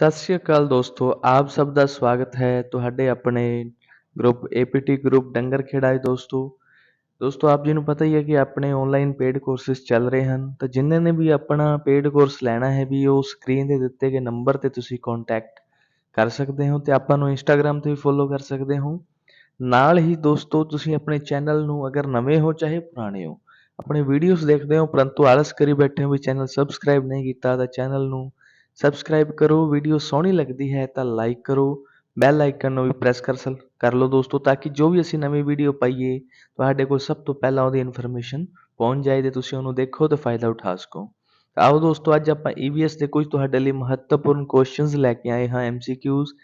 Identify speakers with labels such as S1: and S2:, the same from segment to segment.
S1: ਸਤਿ ਸ਼੍ਰੀ ਅਕਾਲ ਦੋਸਤੋ, ਆਪ ਸਭ ਦਾ ਸਵਾਗਤ ਹੈ ਤੁਹਾਡੇ ਆਪਣੇ ਗਰੁੱਪ ਏਪੀਟੀ ਗਰੁੱਪ ਡੰਗਰ ਖੇੜਾ ਹੈ ਦੋਸਤੋ। ਦੋਸਤੋ, ਆਪ ਜੀ ਨੂੰ ਪਤਾ ਹੀ ਹੈ ਕਿ ਆਪਣੇ ਆਨਲਾਈਨ ਪੇਡ ਕੋਰਸਿਸ ਚੱਲ ਰਹੇ ਹਨ। ਤਾਂ ਜਿਨ੍ਹਾਂ ਨੇ ਵੀ ਆਪਣਾ ਪੇਡ ਕੋਰਸ ਲੈਣਾ ਹੈ ਵੀ ਉਹ ਸਕਰੀਨ ਤੇ ਦਿੱਤੇ ਗਏ ਨੰਬਰ ਤੇ ਤੁਸੀਂ ਕੰਟੈਕਟ ਕਰ ਸਕਦੇ ਹੋ ਤੇ ਆਪਾਂ ਨੂੰ ਇੰਸਟਾਗ੍ਰam ਤੇ ਵੀ ਫੋਲੋ ਕਰ ਸਕਦੇ ਹੋ। ਨਾਲ ਹੀ ਦੋਸਤੋ, ਤੁਸੀਂ ਆਪਣੇ ਚੈਨਲ ਨੂੰ ਅਗਰ ਨਵੇਂ ਹੋ, ਚਾਹੇ ਪੁਰਾਣੇ ਹੋ, ਆਪਣੇ ਵੀਡੀਓਜ਼ ਦੇਖਦੇ ਹੋ, ਪਰੰਤੂ ਆਲਸ ਕਰੀ ਬੈਠੇ ਹੋ ਵੀ ਚੈਨਲ ਸਬਸਕ੍ਰਾਈਬ ਨਹੀਂ ਕੀਤਾ ਤਾਂ ਚੈਨਲ ਨੂੰ ਸਬਸਕ੍ਰਾਈਬ ਕਰੋ ਵੀਡੀਓ ਸੋਹਣੀ ਲੱਗਦੀ ਹੈ ਤਾਂ ਲਾਈਕ ਕਰੋ ਬੈਲ ਆਈਕਨ ਨੂੰ ਵੀ ਪ੍ਰੈਸ ਕਰ ਸਲ, ਕਰ ਲਓ ਦੋਸਤੋ ਤਾਂ ਕਿ ਜੋ ਵੀ ਅਸੀਂ ਨਵੀਂ ਵੀਡੀਓ ਪਾਈਏ, ਤੁਹਾਡੇ ਕੋਲ ਸਭ ਤੋਂ ਪਹਿਲਾਂ ਉਹਦੀ ਇਨਫੋਰਮੇਸ਼ਨ ਪਹੁੰਚ ਜਾਏ ਤੇ ਤੁਸੀਂ ਉਹਨੂੰ ਦੇਖੋ ਤੇ ਫਾਇਦਾ ਉਠਾ ਸਕੋ। ਆਓ ਦੋਸਤੋ, ਅੱਜ ਆਪਾਂ EVS ਦੇ ਕੁਝ ਤੁਹਾਡੇ ਲਈ ਮਹੱਤਵਪੂਰਨ ਕੁਐਸਚਨਸ ਲੈ ਕੇ ਆਏ ਹਾਂ MCQs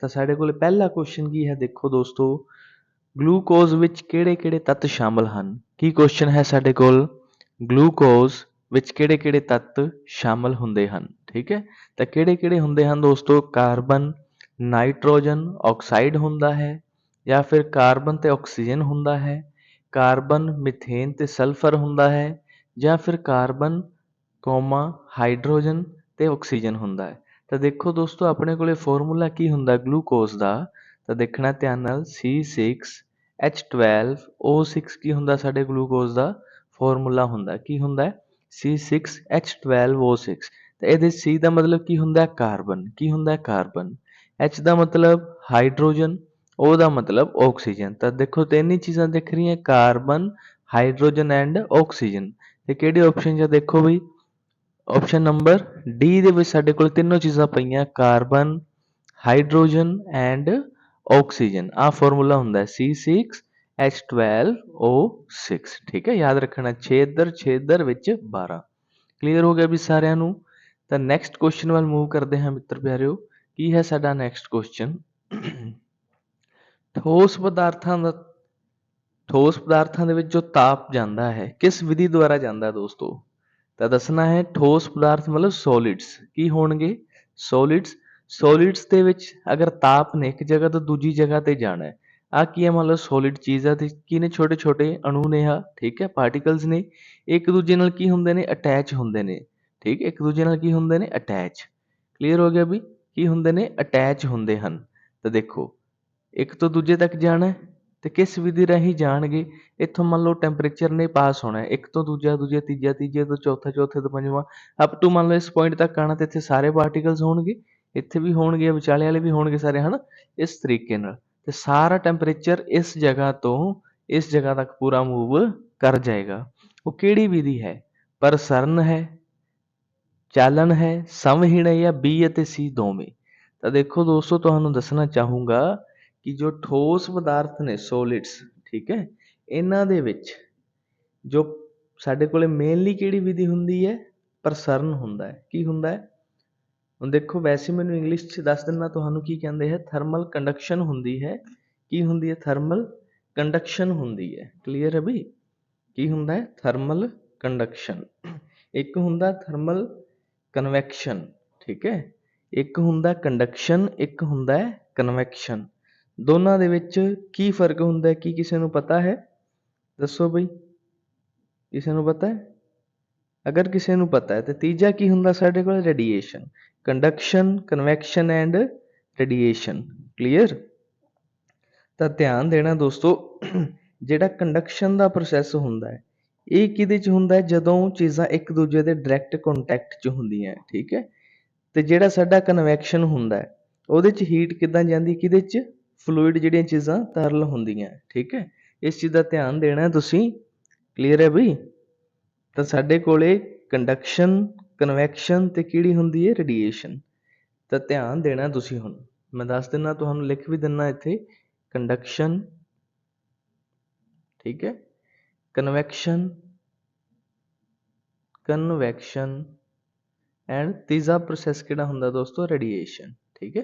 S1: ਤਾਂ ਸਾਡੇ ਕੋਲ ਪਹਿਲਾ ਕੁਐਸਚਨ ਕੀ ਹੈ ਦੇਖੋ ਦੋਸਤੋ ਗਲੂਕੋਜ਼ ਵਿੱਚ ਕਿਹੜੇ-ਕਿਹੜੇ ਤੱਤ ਸ਼ਾਮਲ ਹਨ? ਕੀ ਕੁਐਸਚਨ ਹੈ ਸਾਡੇ ਕੋਲ? ਗਲੂਕੋਜ਼ ਵਿੱਚ ਕਿਹੜੇ-ਕਿਹੜੇ ਤੱਤ ਸ਼ਾਮਲ ਹੁੰਦੇ ਹਨ? ਠੀਕ ਹੈ ਤਾਂ ਕਿਹੜੇ-ਕਿਹੜੇ ਹੁੰਦੇ ਹਨ ਦੋਸਤੋ ਕਾਰਬਨ ਨਾਈਟ੍ਰੋਜਨ ਆਕਸਾਈਡ ਹੁੰਦਾ ਹੈ ਜਾਂ ਫਿਰ ਕਾਰਬਨ ਤੇ ਆਕਸੀਜਨ ਹੁੰਦਾ ਹੈ ਕਾਰਬਨ ਮਿਥੇਨ ਤੇ ਸਲਫਰ ਹੁੰਦਾ ਹੈ ਜਾਂ ਫਿਰ ਕਾਰਬਨ ਕੋਮਾ ਹਾਈਡਰੋਜਨ ਤੇ ਆਕਸੀਜਨ ਹੁੰਦਾ ਹੈ ਤਾਂ ਦੇਖੋ ਦੋਸਤੋ ਆਪਣੇ ਕੋਲੇ ਫਾਰਮੂਲਾ ਕੀ ਹੁੰਦਾ ਗਲੂਕੋਜ਼ ਦਾ ਤਾਂ ਦੇਖਣਾ ਧਿਆਨ ਨਾਲ C6H12O6 ਕੀ ਹੁੰਦਾ ਸਾਡੇ ਗਲੂਕੋਜ਼ ਦਾ ਫਾਰਮੂਲਾ ਹੁੰਦਾ ਕੀ ਹੁੰਦਾ C6H12O6 ਤਾਂ ਇਹਦੇ ਸੀ ਦਾ ਮਤਲਬ ਕੀ ਹੁੰਦਾ ਕਾਰਬਨ। ਕੀ ਹੁੰਦਾ ਕਾਰਬਨ। ਐਚ ਦਾ ਮਤਲਬ ਹਾਈਡਰੋਜਨ, O ਦਾ ਮਤਲਬ ਆਕਸੀਜਨ। ਤਾਂ ਦੇਖੋ, ਤਿੰਨ ਹੀ ਚੀਜ਼ਾਂ ਦਿਖ ਰਹੀਆਂ, ਕਾਰਬਨ, ਹਾਈਡਰੋਜਨ ਐਂਡ ਆਕਸੀਜਨ। ਤੇ ਕਿਹੜੇ ਆਪਸ਼ਨ 'ਚ ਦੇਖੋ ਬਈ? ਆਪਸ਼ਨ ਨੰਬਰ ਡੀ ਦੇ ਵਿੱਚ ਸਾਡੇ ਕੋਲ ਤਿੰਨੋਂ ਚੀਜ਼ਾਂ ਪਈਆਂ, ਕਾਰਬਨ, ਹਾਈਡਰੋਜਨ ਐਂਡ ਆਕਸੀਜਨ। ਆ ਫਾਰਮੂਲਾ ਹੁੰਦਾ ਹੈ C6H12O6 ਠੀਕ ਹੈ? ਯਾਦ ਰੱਖਣਾ 6 ਇੱਧਰ 6 ਇੱਧਰ ਵਿੱਚ 12 ਕਲੀਅਰ ਹੋ ਗਿਆ ਵੀ ਸਾਰਿਆਂ ਨੂੰ? ਤਾਂ ਨੈਕਸਟ ਕੁਐਸਚਨ ਵੱਲ ਮੂਵ ਕਰਦੇ ਹਾਂ ਮਿੱਤਰ ਪਿਆਰਿਓ। ਕੀ ਹੈ ਸਾਡਾ ਨੈਕਸਟ ਕੁਐਸਚਨ ਠੋਸ ਪਦਾਰਥਾਂ ਦਾ, ਠੋਸ ਪਦਾਰਥਾਂ ਦੇ ਵਿੱਚ ਜੋ ਤਾਪ ਜਾਂਦਾ ਹੈ, ਕਿਸ ਵਿਧੀ ਦੁਆਰਾ ਜਾਂਦਾ ਦੋਸਤੋ? ਤਾਂ ਦੱਸਣਾ ਹੈ ਠੋਸ ਪਦਾਰਥ ਮਤਲਬ ਸੋਲਿਡਸ ਕੀ ਹੋਣਗੇ? ਸੋਲਿਡਸ ਸੋਲਿਡਸ ਦੇ ਵਿੱਚ ਅਗਰ ਤਾਪ ਨੇ ਇੱਕ ਜਗ੍ਹਾ ਤੋਂ ਦੂਜੀ ਜਗ੍ਹਾ ਤੇ ਜਾਣਾ ਹੈ ਆ ਕੀ ਹੈ ਮੰਨ ਲਓ ਸੋਲਿਡ ਚੀਜ਼ ਆ ਤੇ ਕੀ ਨੇ ਛੋਟੇ ਛੋਟੇ ਅਣੂ ਨੇ ਆ ਠੀਕ ਹੈ ਪਾਰਟੀਕਲਸ ਨੇ। ਇੱਕ ਦੂਜੇ ਨਾਲ ਕੀ ਹੁੰਦੇ ਨੇ? ਅਟੈਚ ਹੁੰਦੇ ਨੇ। ਠੀਕ ਇੱਕ ਦੂਜੇ ਨਾਲ ਕੀ ਹੁੰਦੇ ਨੇ? ਅਟੈਚ ਕਲੀਅਰ ਹੋ ਗਿਆ ਵੀ? ਕੀ ਹੁੰਦੇ ਨੇ? ਅਟੈਚ ਹੁੰਦੇ ਹਨ। ਤਾਂ ਦੇਖੋ, ਇੱਕ ਤੋਂ ਦੂਜੇ ਤੱਕ ਜਾਣਾ ਹੈ ਤੇ ਕਿਸ ਵਿਧੀ ਰਾਹੀਂ ਜਾਣਗੇ? ਇੱਥੋਂ ਮੰਨ ਲਓ ਟੈਂਪਰੇਚਰ ਨੇ ਪਾਸ ਹੋਣਾ ਇੱਕ ਤੋਂ ਦੂਜਾ ਦੂਜਾ, ਤੀਜਾ, ਤੀਜੇ ਤੋਂ ਚੌਥਾ, ਚੌਥੇ ਤੋਂ ਪੰਜਵਾਂ। ਅਪ ਟੂ ਮੰਨ ਲਓ ਇਸ ਪੁਆਇੰਟ ਤੱਕ ਆਣਾ ਤੇ ਇੱਥੇ ਸਾਰੇ ਪਾਰਟੀਕਲਸ ਹੋਣਗੇ। ਇੱਥੇ ਵੀ ਹੋਣਗੇ, ਵਿਚਾਲੇ ਵਾਲੇ ਵੀ ਹੋਣਗੇ ਸਾਰੇ, ਹਨ? ਇਸ ਤਰੀਕੇ ਨਾਲ। ਤੇ ਸਾਰਾ ਟੈਂਪਰੇਚਰ ਇਸ ਜਗ੍ਹਾ ਤੋਂ ਇਸ ਜਗ੍ਹਾ ਤੱਕ ਪੂਰਾ ਮੂਵ ਕਰ ਜਾਏਗਾ। ਉਹ ਕਿਹੜੀ ਵਿਧੀ ਹੈ? ਪ੍ਰਸਰਨ ਹੈ ਚਾਲਨ ਹੈ ਸਮਹੀਣ ਹੈ ਜਾਂ ਬੀ ਅਤੇ ਸੀ ਦੋਵੇਂ। ਤਾਂ ਦੇਖੋ ਦੋਸਤੋ, ਤੁਹਾਨੂੰ ਦੱਸਣਾ ਚਾਹੂੰਗਾ ਕਿ ਜੋ ਠੋਸ ਪਦਾਰਥ ਨੇ ਸੋਲਿਡਸ ਠੀਕ ਹੈ, ਇਹਨਾਂ ਦੇ ਵਿੱਚ ਜੋ ਸਾਡੇ ਕੋਲੇ ਮੇਨਲੀ ਕਿਹੜੀ ਵਿਧੀ ਹੁੰਦੀ ਹੈ? ਪ੍ਰਸਰਨ ਹੁੰਦਾ ਹੈ। ਕੀ ਹੁੰਦਾ ਹੈ? ਹੁਣ ਦੇਖੋ, ਵੈਸੇ ਮੈਨੂੰ ਇੰਗਲਿਸ਼ 'ਚ ਦੱਸ ਦਿੰਨਾ, ਤੁਹਾਨੂੰ ਕੀ ਕਹਿੰਦੇ ਹੈ? ਥਰਮਲ ਕੰਡਕਸ਼ਨ ਹੁੰਦੀ ਹੈ। ਕੀ ਹੁੰਦੀ ਹੈ? ਥਰਮਲ ਕੰਡਕਸ਼ਨ ਹੁੰਦੀ ਹੈ। ਕਲੀਅਰ ਹੈ ਬਈ? ਕੀ ਹੁੰਦਾ ਹੈ? ਥਰਮਲ ਕੰਡਕਸ਼ਨ ਇੱਕ ਹੁੰਦਾ ਥਰਮਲ ਕਨਵੈਕਸ਼ਨ ਠੀਕ ਹੈ? ਇੱਕ ਹੁੰਦਾ ਕੰਡਕਸ਼ਨ ਇੱਕ ਹੁੰਦਾ ਹੈ ਕਨਵੈਕਸ਼ਨ ਦੋਨਾਂ ਦੇ ਵਿੱਚ ਕੀ ਫ਼ਰਕ ਹੁੰਦਾ ਹੈ? ਕੀ ਕਿਸੇ ਨੂੰ ਪਤਾ ਹੈ? ਦੱਸੋ ਬਈ। ਕਿਸੇ ਨੂੰ ਪਤਾ ਹੈ? ਅਗਰ ਕਿਸੇ ਨੂੰ ਪਤਾ ਹੈ, ਤੇ ਤੀਜਾ ਕੀ ਹੁੰਦਾ ਸਾਡੇ ਕੋਲ? Radiation conduction convection and radiation clear ਤਾਂ ਧਿਆਨ ਦੇਣਾ ਦੋਸਤੋ, ਜਿਹੜਾ ਕੰਡਕਸ਼ਨ ਦਾ ਪ੍ਰੋਸੈਸ ਹੁੰਦਾ ਹੈ ਇਹ ਕਿਹਦੇ ਚ ਹੁੰਦਾ ਹੈ? ਜਦੋਂ ਚੀਜ਼ਾਂ ਇੱਕ ਦੂਜੇ ਦੇ ਡਾਇਰੈਕਟ ਕੰਟੈਕਟ ਚ ਹੁੰਦੀਆਂ ਠੀਕ ਹੈ? ਤੇ ਜਿਹੜਾ ਸਾਡਾ ਕਨਵੈਕਸ਼ਨ ਹੁੰਦਾ ਹੈ, ਉਹਦੇ ਚ ਹੀਟ ਕਿੱਦਾਂ ਜਾਂਦੀ ਕਿਹਦੇ ਚ? ਫਲੂਇਡ ਜਿਹੜੀਆਂ ਚੀਜ਼ਾਂ ਤਰਲ ਹੁੰਦੀਆਂ ਠੀਕ ਹੈ? ਇਸ ਚੀਜ਼ ਦਾ ਧਿਆਨ ਦੇਣਾ ਤੁਸੀਂ ਕਲੀਅਰ ਹੈ ਬਈ? ਤਾਂ ਸਾਡੇ ਕੋਲੇ ਕੰਡਕਸ਼ਨ ਕਨਵੈਕਸ਼ਨ ਤੇ ਕਿਹੜੀ ਹੁੰਦੀ ਹੈ? ਰੇਡੀਏਸ਼ਨ ਤਾਂ ਧਿਆਨ ਦੇਣਾ ਤੁਸੀਂ ਹੁਣ। ਮੈਂ ਦੱਸ ਦਿੰਨਾ, ਤੁਹਾਨੂੰ ਲਿਖ ਵੀ ਦਿੰਨਾ ਇੱਥੇ ਕੰਡਕਸ਼ਨ ਠੀਕ ਹੈ? ਕਨਵੈਕਸ਼ਨ ਕਨਵੈਕਸ਼ਨ ਐਂਡ ਤੀਜਾ ਪ੍ਰੋਸੈਸ ਕਿਹੜਾ ਹੁੰਦਾ ਦੋਸਤੋ? ਰੇਡੀਏਸ਼ਨ ਠੀਕ ਹੈ?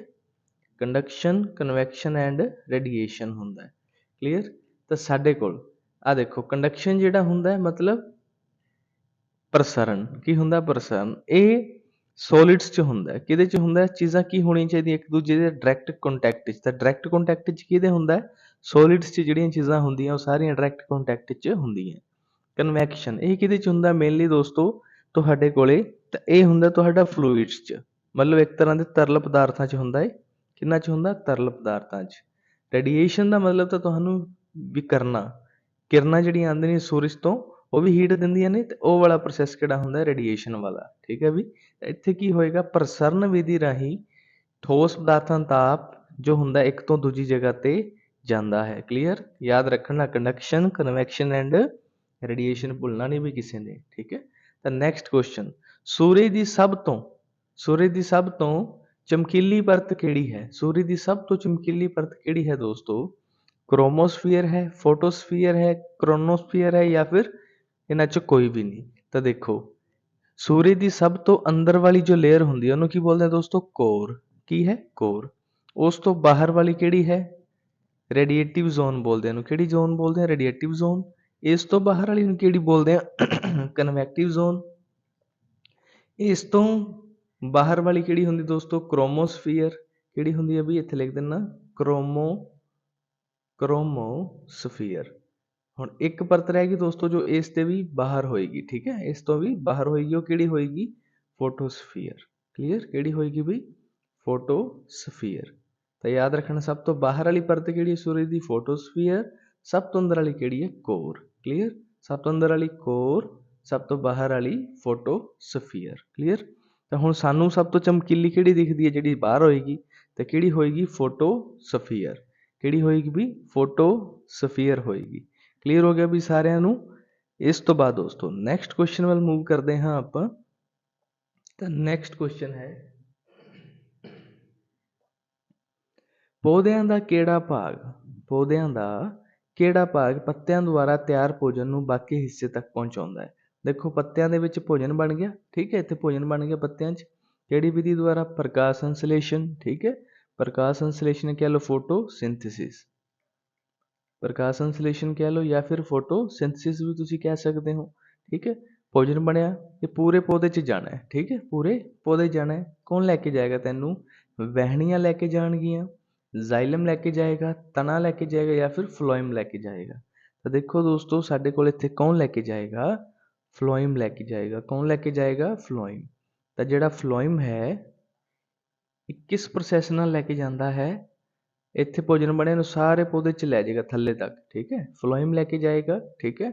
S1: ਕੰਡਕਸ਼ਨ ਕਨਵੈਕਸ਼ਨ ਐਂਡ ਰੇਡੀਏਸ਼ਨ ਹੁੰਦਾ ਹੈ। ਕਲੀਅਰ ਤਾਂ ਸਾਡੇ ਕੋਲ ਆ ਦੇਖੋ ਕੰਡਕਸ਼ਨ ਜਿਹੜਾ ਹੁੰਦਾ ਹੈ, ਮਤਲਬ ਪ੍ਰਸਰਣ, ਕੀ ਹੁੰਦਾ ਪ੍ਰਸਰਣ। ਇਹ ਸੋਲਿਡਸ 'ਚ ਹੁੰਦਾ ਕਿਹਦੇ 'ਚ ਹੁੰਦਾ ਚੀਜ਼ਾਂ ਕੀ ਹੋਣੀਆਂ ਚਾਹੀਦੀਆਂ ਇੱਕ ਦੂਜੇ ਦੇ ਡਾਇਰੈਕਟ ਕੰਟੈਕਟ 'ਚ। ਤਾਂ ਡਾਇਰੈਕਟ ਕੰਟੈਕਟ 'ਚ ਕਿਹਦੇ ਹੁੰਦਾ ਸੋਲਿਡਸ 'ਚ ਜਿਹੜੀਆਂ ਚੀਜ਼ਾਂ ਹੁੰਦੀਆਂ, ਉਹ ਸਾਰੀਆਂ ਡਾਇਰੈਕਟ ਕੰਟੈਕਟ 'ਚ ਹੁੰਦੀਆਂ। ਕਨਵੈਕਸ਼ਨ ਇਹ ਕਿਹਦੇ 'ਚ ਹੁੰਦਾ? ਮੇਨਲੀ ਦੋਸਤੋ, ਤੁਹਾਡੇ ਕੋਲੇ, ਤਾਂ ਇਹ ਹੁੰਦਾ ਤੁਹਾਡਾ ਫਲੂਇਡਸ 'ਚ। ਮਤਲਬ ਇੱਕ ਤਰ੍ਹਾਂ ਦੇ ਤਰਲ ਪਦਾਰਥਾਂ 'ਚ ਹੁੰਦਾ ਏ ਕਿੰਨਾ 'ਚ ਹੁੰਦਾ? ਤਰਲ ਪਦਾਰਥਾਂ 'ਚ। ਰੇਡੀਏਸ਼ਨ ਦਾ ਮਤਲਬ ਤਾਂ ਤੁਹਾਨੂੰ ਵੀ ਕਰਨਾ। ਕਿਰਨਾਂ ਜਿਹੜੀਆਂ ਆਉਂਦੀਆਂ ਨੇ ਸੂਰਜ ਤੋਂ, ਉਹ ਵੀ ਹੀਟ ਦਿੰਦੀਆਂ ਨੇ, ਤੇ ਉਹ ਵਾਲਾ ਪ੍ਰੋਸੈਸ ਕਿਹੜਾ ਹੁੰਦਾ? ਰੇਡੀਏਸ਼ਨ ਵਾਲਾ। ਠੀਕ ਹੈ ਵੀ? ਇੱਥੇ ਕੀ ਹੋਏਗਾ? ਪ੍ਰਸਰਨ ਵਿਧੀ ਰਾਹੀਂ ਠੋਸ ਪਦਾਰਥਾਂ ਦਾ ਤਾਪ ਜੋ ਹੁੰਦਾ ਇੱਕ ਤੋਂ ਦੂਜੀ ਜਗ੍ਹਾ ਤੇ ਜਾਂਦਾ ਹੈ। ਕਲੀਅਰ ਯਾਦ ਰੱਖਣਾ ਕੰਡਕਸ਼ਨ ਕਨਵੈਕਸ਼ਨ ਐਂਡ ਰੇਡੀਏਸ਼ਨ ਭੁੱਲਣਾ ਨਹੀਂ ਵੀ ਕਿਸੇ ਨੇ, ਠੀਕ ਹੈ? ਤਾਂ ਨੈਕਸਟ ਕੁਐਸਚਨ ਸੂਰਜ ਦੀ ਸਭ ਤੋਂ, ਸੂਰਜ ਦੀ ਸਭ ਤੋਂ ਚਮਕੀਲੀ ਪਰਤ ਕਿਹੜੀ ਹੈ? ਸੂਰਜ ਦੀ ਸਭ ਤੋਂ ਚਮਕੀਲੀ ਪਰਤ ਕਿਹੜੀ ਹੈ ਦੋਸਤੋ? ਕ੍ਰੋਮੋਸਫੀਅਰ ਹੈ ਫੋਟੋਸਫੀਅਰ ਹੈ ਕ੍ਰੋਨੋਸਫੀਅਰ ਹੈ ਜਾਂ ਫਿਰ ਇਹਨਾਂ 'ਚ ਕੋਈ ਵੀ ਨਹੀਂ। ਤਾਂ ਦੇਖੋ, ਸੂਰਜ ਦੀ ਸਭ ਤੋਂ ਅੰਦਰ ਵਾਲੀ ਜੋ ਲੇਅਰ ਹੁੰਦੀ ਹੈ, ਉਹਨੂੰ ਕੀ ਬੋਲਦੇ ਆ ਦੋਸਤੋ? ਕੋਰ ਕੀ ਹੈ? ਕੋਰ ਉਸ ਤੋਂ ਬਾਹਰ ਵਾਲੀ ਕਿਹੜੀ ਹੈ? ਰੇਡੀਏਟਿਵ ਜ਼ੋਨ ਬੋਲਦੇ ਆ ਇਹਨੂੰ। ਕਿਹੜੀ ਜ਼ੋਨ ਬੋਲਦੇ ਆ? Radiative zone. ਇਸ ਤੋਂ ਬਾਹਰ ਵਾਲੀ ਨੂੰ ਕਿਹੜੀ ਬੋਲਦੇ ਆ? Convective zone. ਇਸ ਤੋਂ ਬਾਹਰ ਵਾਲੀ ਕਿਹੜੀ ਹੁੰਦੀ ਦੋਸਤੋ? ਕ੍ਰੋਮੋਸਫੀਅਰ। ਕਿਹੜੀ ਹੁੰਦੀ ਹੈ ਵੀ ਇੱਥੇ ਲਿਖ ਦੇਣਾ ਕ੍ਰੋਮੋ, ਕ੍ਰੋਮੋਸਫੀਅਰ। ਹੁਣ ਇੱਕ ਪਰਤ ਰਹਿ ਗਈ ਦੋਸਤੋ ਜੋ ਇਸ ਤੇ ਵੀ ਬਾਹਰ ਹੋਏਗੀ, ਠੀਕ ਹੈ? ਇਸ ਤੋਂ ਵੀ ਬਾਹਰ ਹੋਏਗੀ, ਉਹ ਕਿਹੜੀ ਹੋਏਗੀ? ਫੋਟੋਸਫੀਅਰ। ਕਲੀਅਰ ਕਿਹੜੀ ਹੋਏਗੀ ਬਈ? ਫੋਟੋਸਫੀਅਰ। ਤਾਂ ਯਾਦ ਰੱਖਣਾ ਸਭ ਤੋਂ ਬਾਹਰ ਵਾਲੀ ਪਰਤ ਕਿਹੜੀ ਹੈ ਸੂਰਜ ਦੀ ਫੋਟੋਸਫੀਅਰ ਸਭ ਤੋਂ ਅੰਦਰ ਵਾਲੀ ਕਿਹੜੀ ਹੈ ਕੋਰ ਕਲੀਅਰ ਸਭ ਤੋਂ ਅੰਦਰ ਵਾਲੀ ਕੋਰ ਸਭ ਤੋਂ ਬਾਹਰ ਵਾਲੀ ਫੋਟੋਸਫੀਅਰ ਕਲੀਅਰ ਤਾਂ ਹੁਣ ਸਾਨੂੰ ਸਭ ਤੋਂ ਚਮਕੀਲੀ ਕਿਹੜੀ ਦਿਖਦੀ ਹੈ ਜਿਹੜੀ ਬਾਹਰ ਹੋਏਗੀ ਤੇ ਕਿਹੜੀ ਹੋਏਗੀ ਫੋਟੋਸਫੀਅਰ ਕਿਹੜੀ ਹੋਏਗੀ ਵੀ ਫੋਟੋਸਫੀਅਰ ਹੋਏਗੀ ਕਲੀਅਰ ਹੋ ਗਿਆ ਵੀ ਸਾਰਿਆਂ ਨੂੰ ਇਸ ਤੋਂ ਬਾਅਦ ਦੋਸਤੋ ਨੈਕਸਟ ਕੁਐਸਚਨ ਵੱਲ ਮੂਵ ਕਰਦੇ ਹਾਂ ਆਪਾਂ ਤਾਂ ਨੈਕਸਟ ਕੁਐਸਚਨ ਹੈ ਪੌਦਿਆਂ ਦਾ ਕਿਹੜਾ ਭਾਗ? ਪੌਦਿਆਂ ਦਾ ਕਿਹੜਾ ਭਾਗ? ਪੱਤਿਆਂ ਦੁਆਰਾ ਤਿਆਰ ਭੋਜਨ ਨੂੰ ਬਾਕੀ ਹਿੱਸੇ ਤੱਕ ਪਹੁੰਚਾਉਂਦਾ ਹੈ। ਦੇਖੋ, ਪੱਤਿਆਂ ਦੇ ਵਿੱਚ ਭੋਜਨ ਬਣ ਗਿਆ, ਠੀਕ ਹੈ? ਇੱਥੇ ਭੋਜਨ ਬਣ ਗਿਆ ਪੱਤਿਆਂ 'ਚ। ਕਿਹੜੀ ਵਿਧੀ ਦੁਆਰਾ? ਪ੍ਰਕਾਸ਼ ਸੰਸਲੇਸ਼ਣ, ਠੀਕ ਹੈ? ਪ੍ਰਕਾਸ਼ ਸੰਸਲੇਸ਼ਣ ਕਹਿ ਲਓ ਫੋਟੋ ਸਿੰਥੇਸਿਸ ਪ੍ਰਕਾਸ਼ ਸੰਸਲੇਸ਼ਣ ਕਹਿ ਲਓ ਜਾਂ ਫਿਰ ਫੋਟੋ ਸਿੰਥੇਸਿਸ ਵੀ ਤੁਸੀਂ ਕਹਿ ਸਕਦੇ ਹੋ, ਠੀਕ ਹੈ? ਭੋਜਨ ਬਣਿਆ, ਇਹ ਪੂਰੇ ਪੌਦੇ 'ਚ ਜਾਣਾ ਹੈ, ਠੀਕ ਹੈ? ਪੂਰੇ ਪੌਦੇ ਜਾਣਾ ਹੈ। ਕੌਣ ਲੈ ਕੇ ਜਾਏਗਾ ਤੈਨੂੰ? ਵਹਿਣੀਆਂ ਲੈ ਕੇ ਜਾਣਗੀਆਂ। ਜ਼ਾਈਲਮ ਲੈ ਕੇ ਜਾਏਗਾ ਤਣਾ ਲੈ ਕੇ ਜਾਏਗਾ ਜਾਂ ਫਿਰ ਫਲੋਇਮ ਲੈ ਕੇ ਜਾਏਗਾ। ਤਾਂ ਦੇਖੋ ਦੋਸਤੋ, ਸਾਡੇ ਕੋਲ ਇੱਥੇ ਕੌਣ ਲੈ ਕੇ ਜਾਏਗਾ? ਫਲੋਇਮ ਲੈ ਕੇ ਜਾਏਗਾ। ਕੌਣ ਲੈ ਕੇ ਜਾਏਗਾ? ਫਲੋਇਮ ਤਾਂ ਜਿਹੜਾ ਫਲੋਇਮ ਹੈ, ਇਹ ਕਿਸ ਪ੍ਰੋਸੈਸ ਨਾਲ ਲੈ ਕੇ ਜਾਂਦਾ ਹੈ? ਇੱਥੇ ਭੋਜਨ ਬਣਿਆ ਨੂੰ ਸਾਰੇ ਪੌਦੇ 'ਚ ਲੈ ਜਾਏਗਾ ਥੱਲੇ ਤੱਕ, ਠੀਕ ਹੈ? ਫਲੋਇਮ ਲੈ ਕੇ ਜਾਏਗਾ, ਠੀਕ ਹੈ?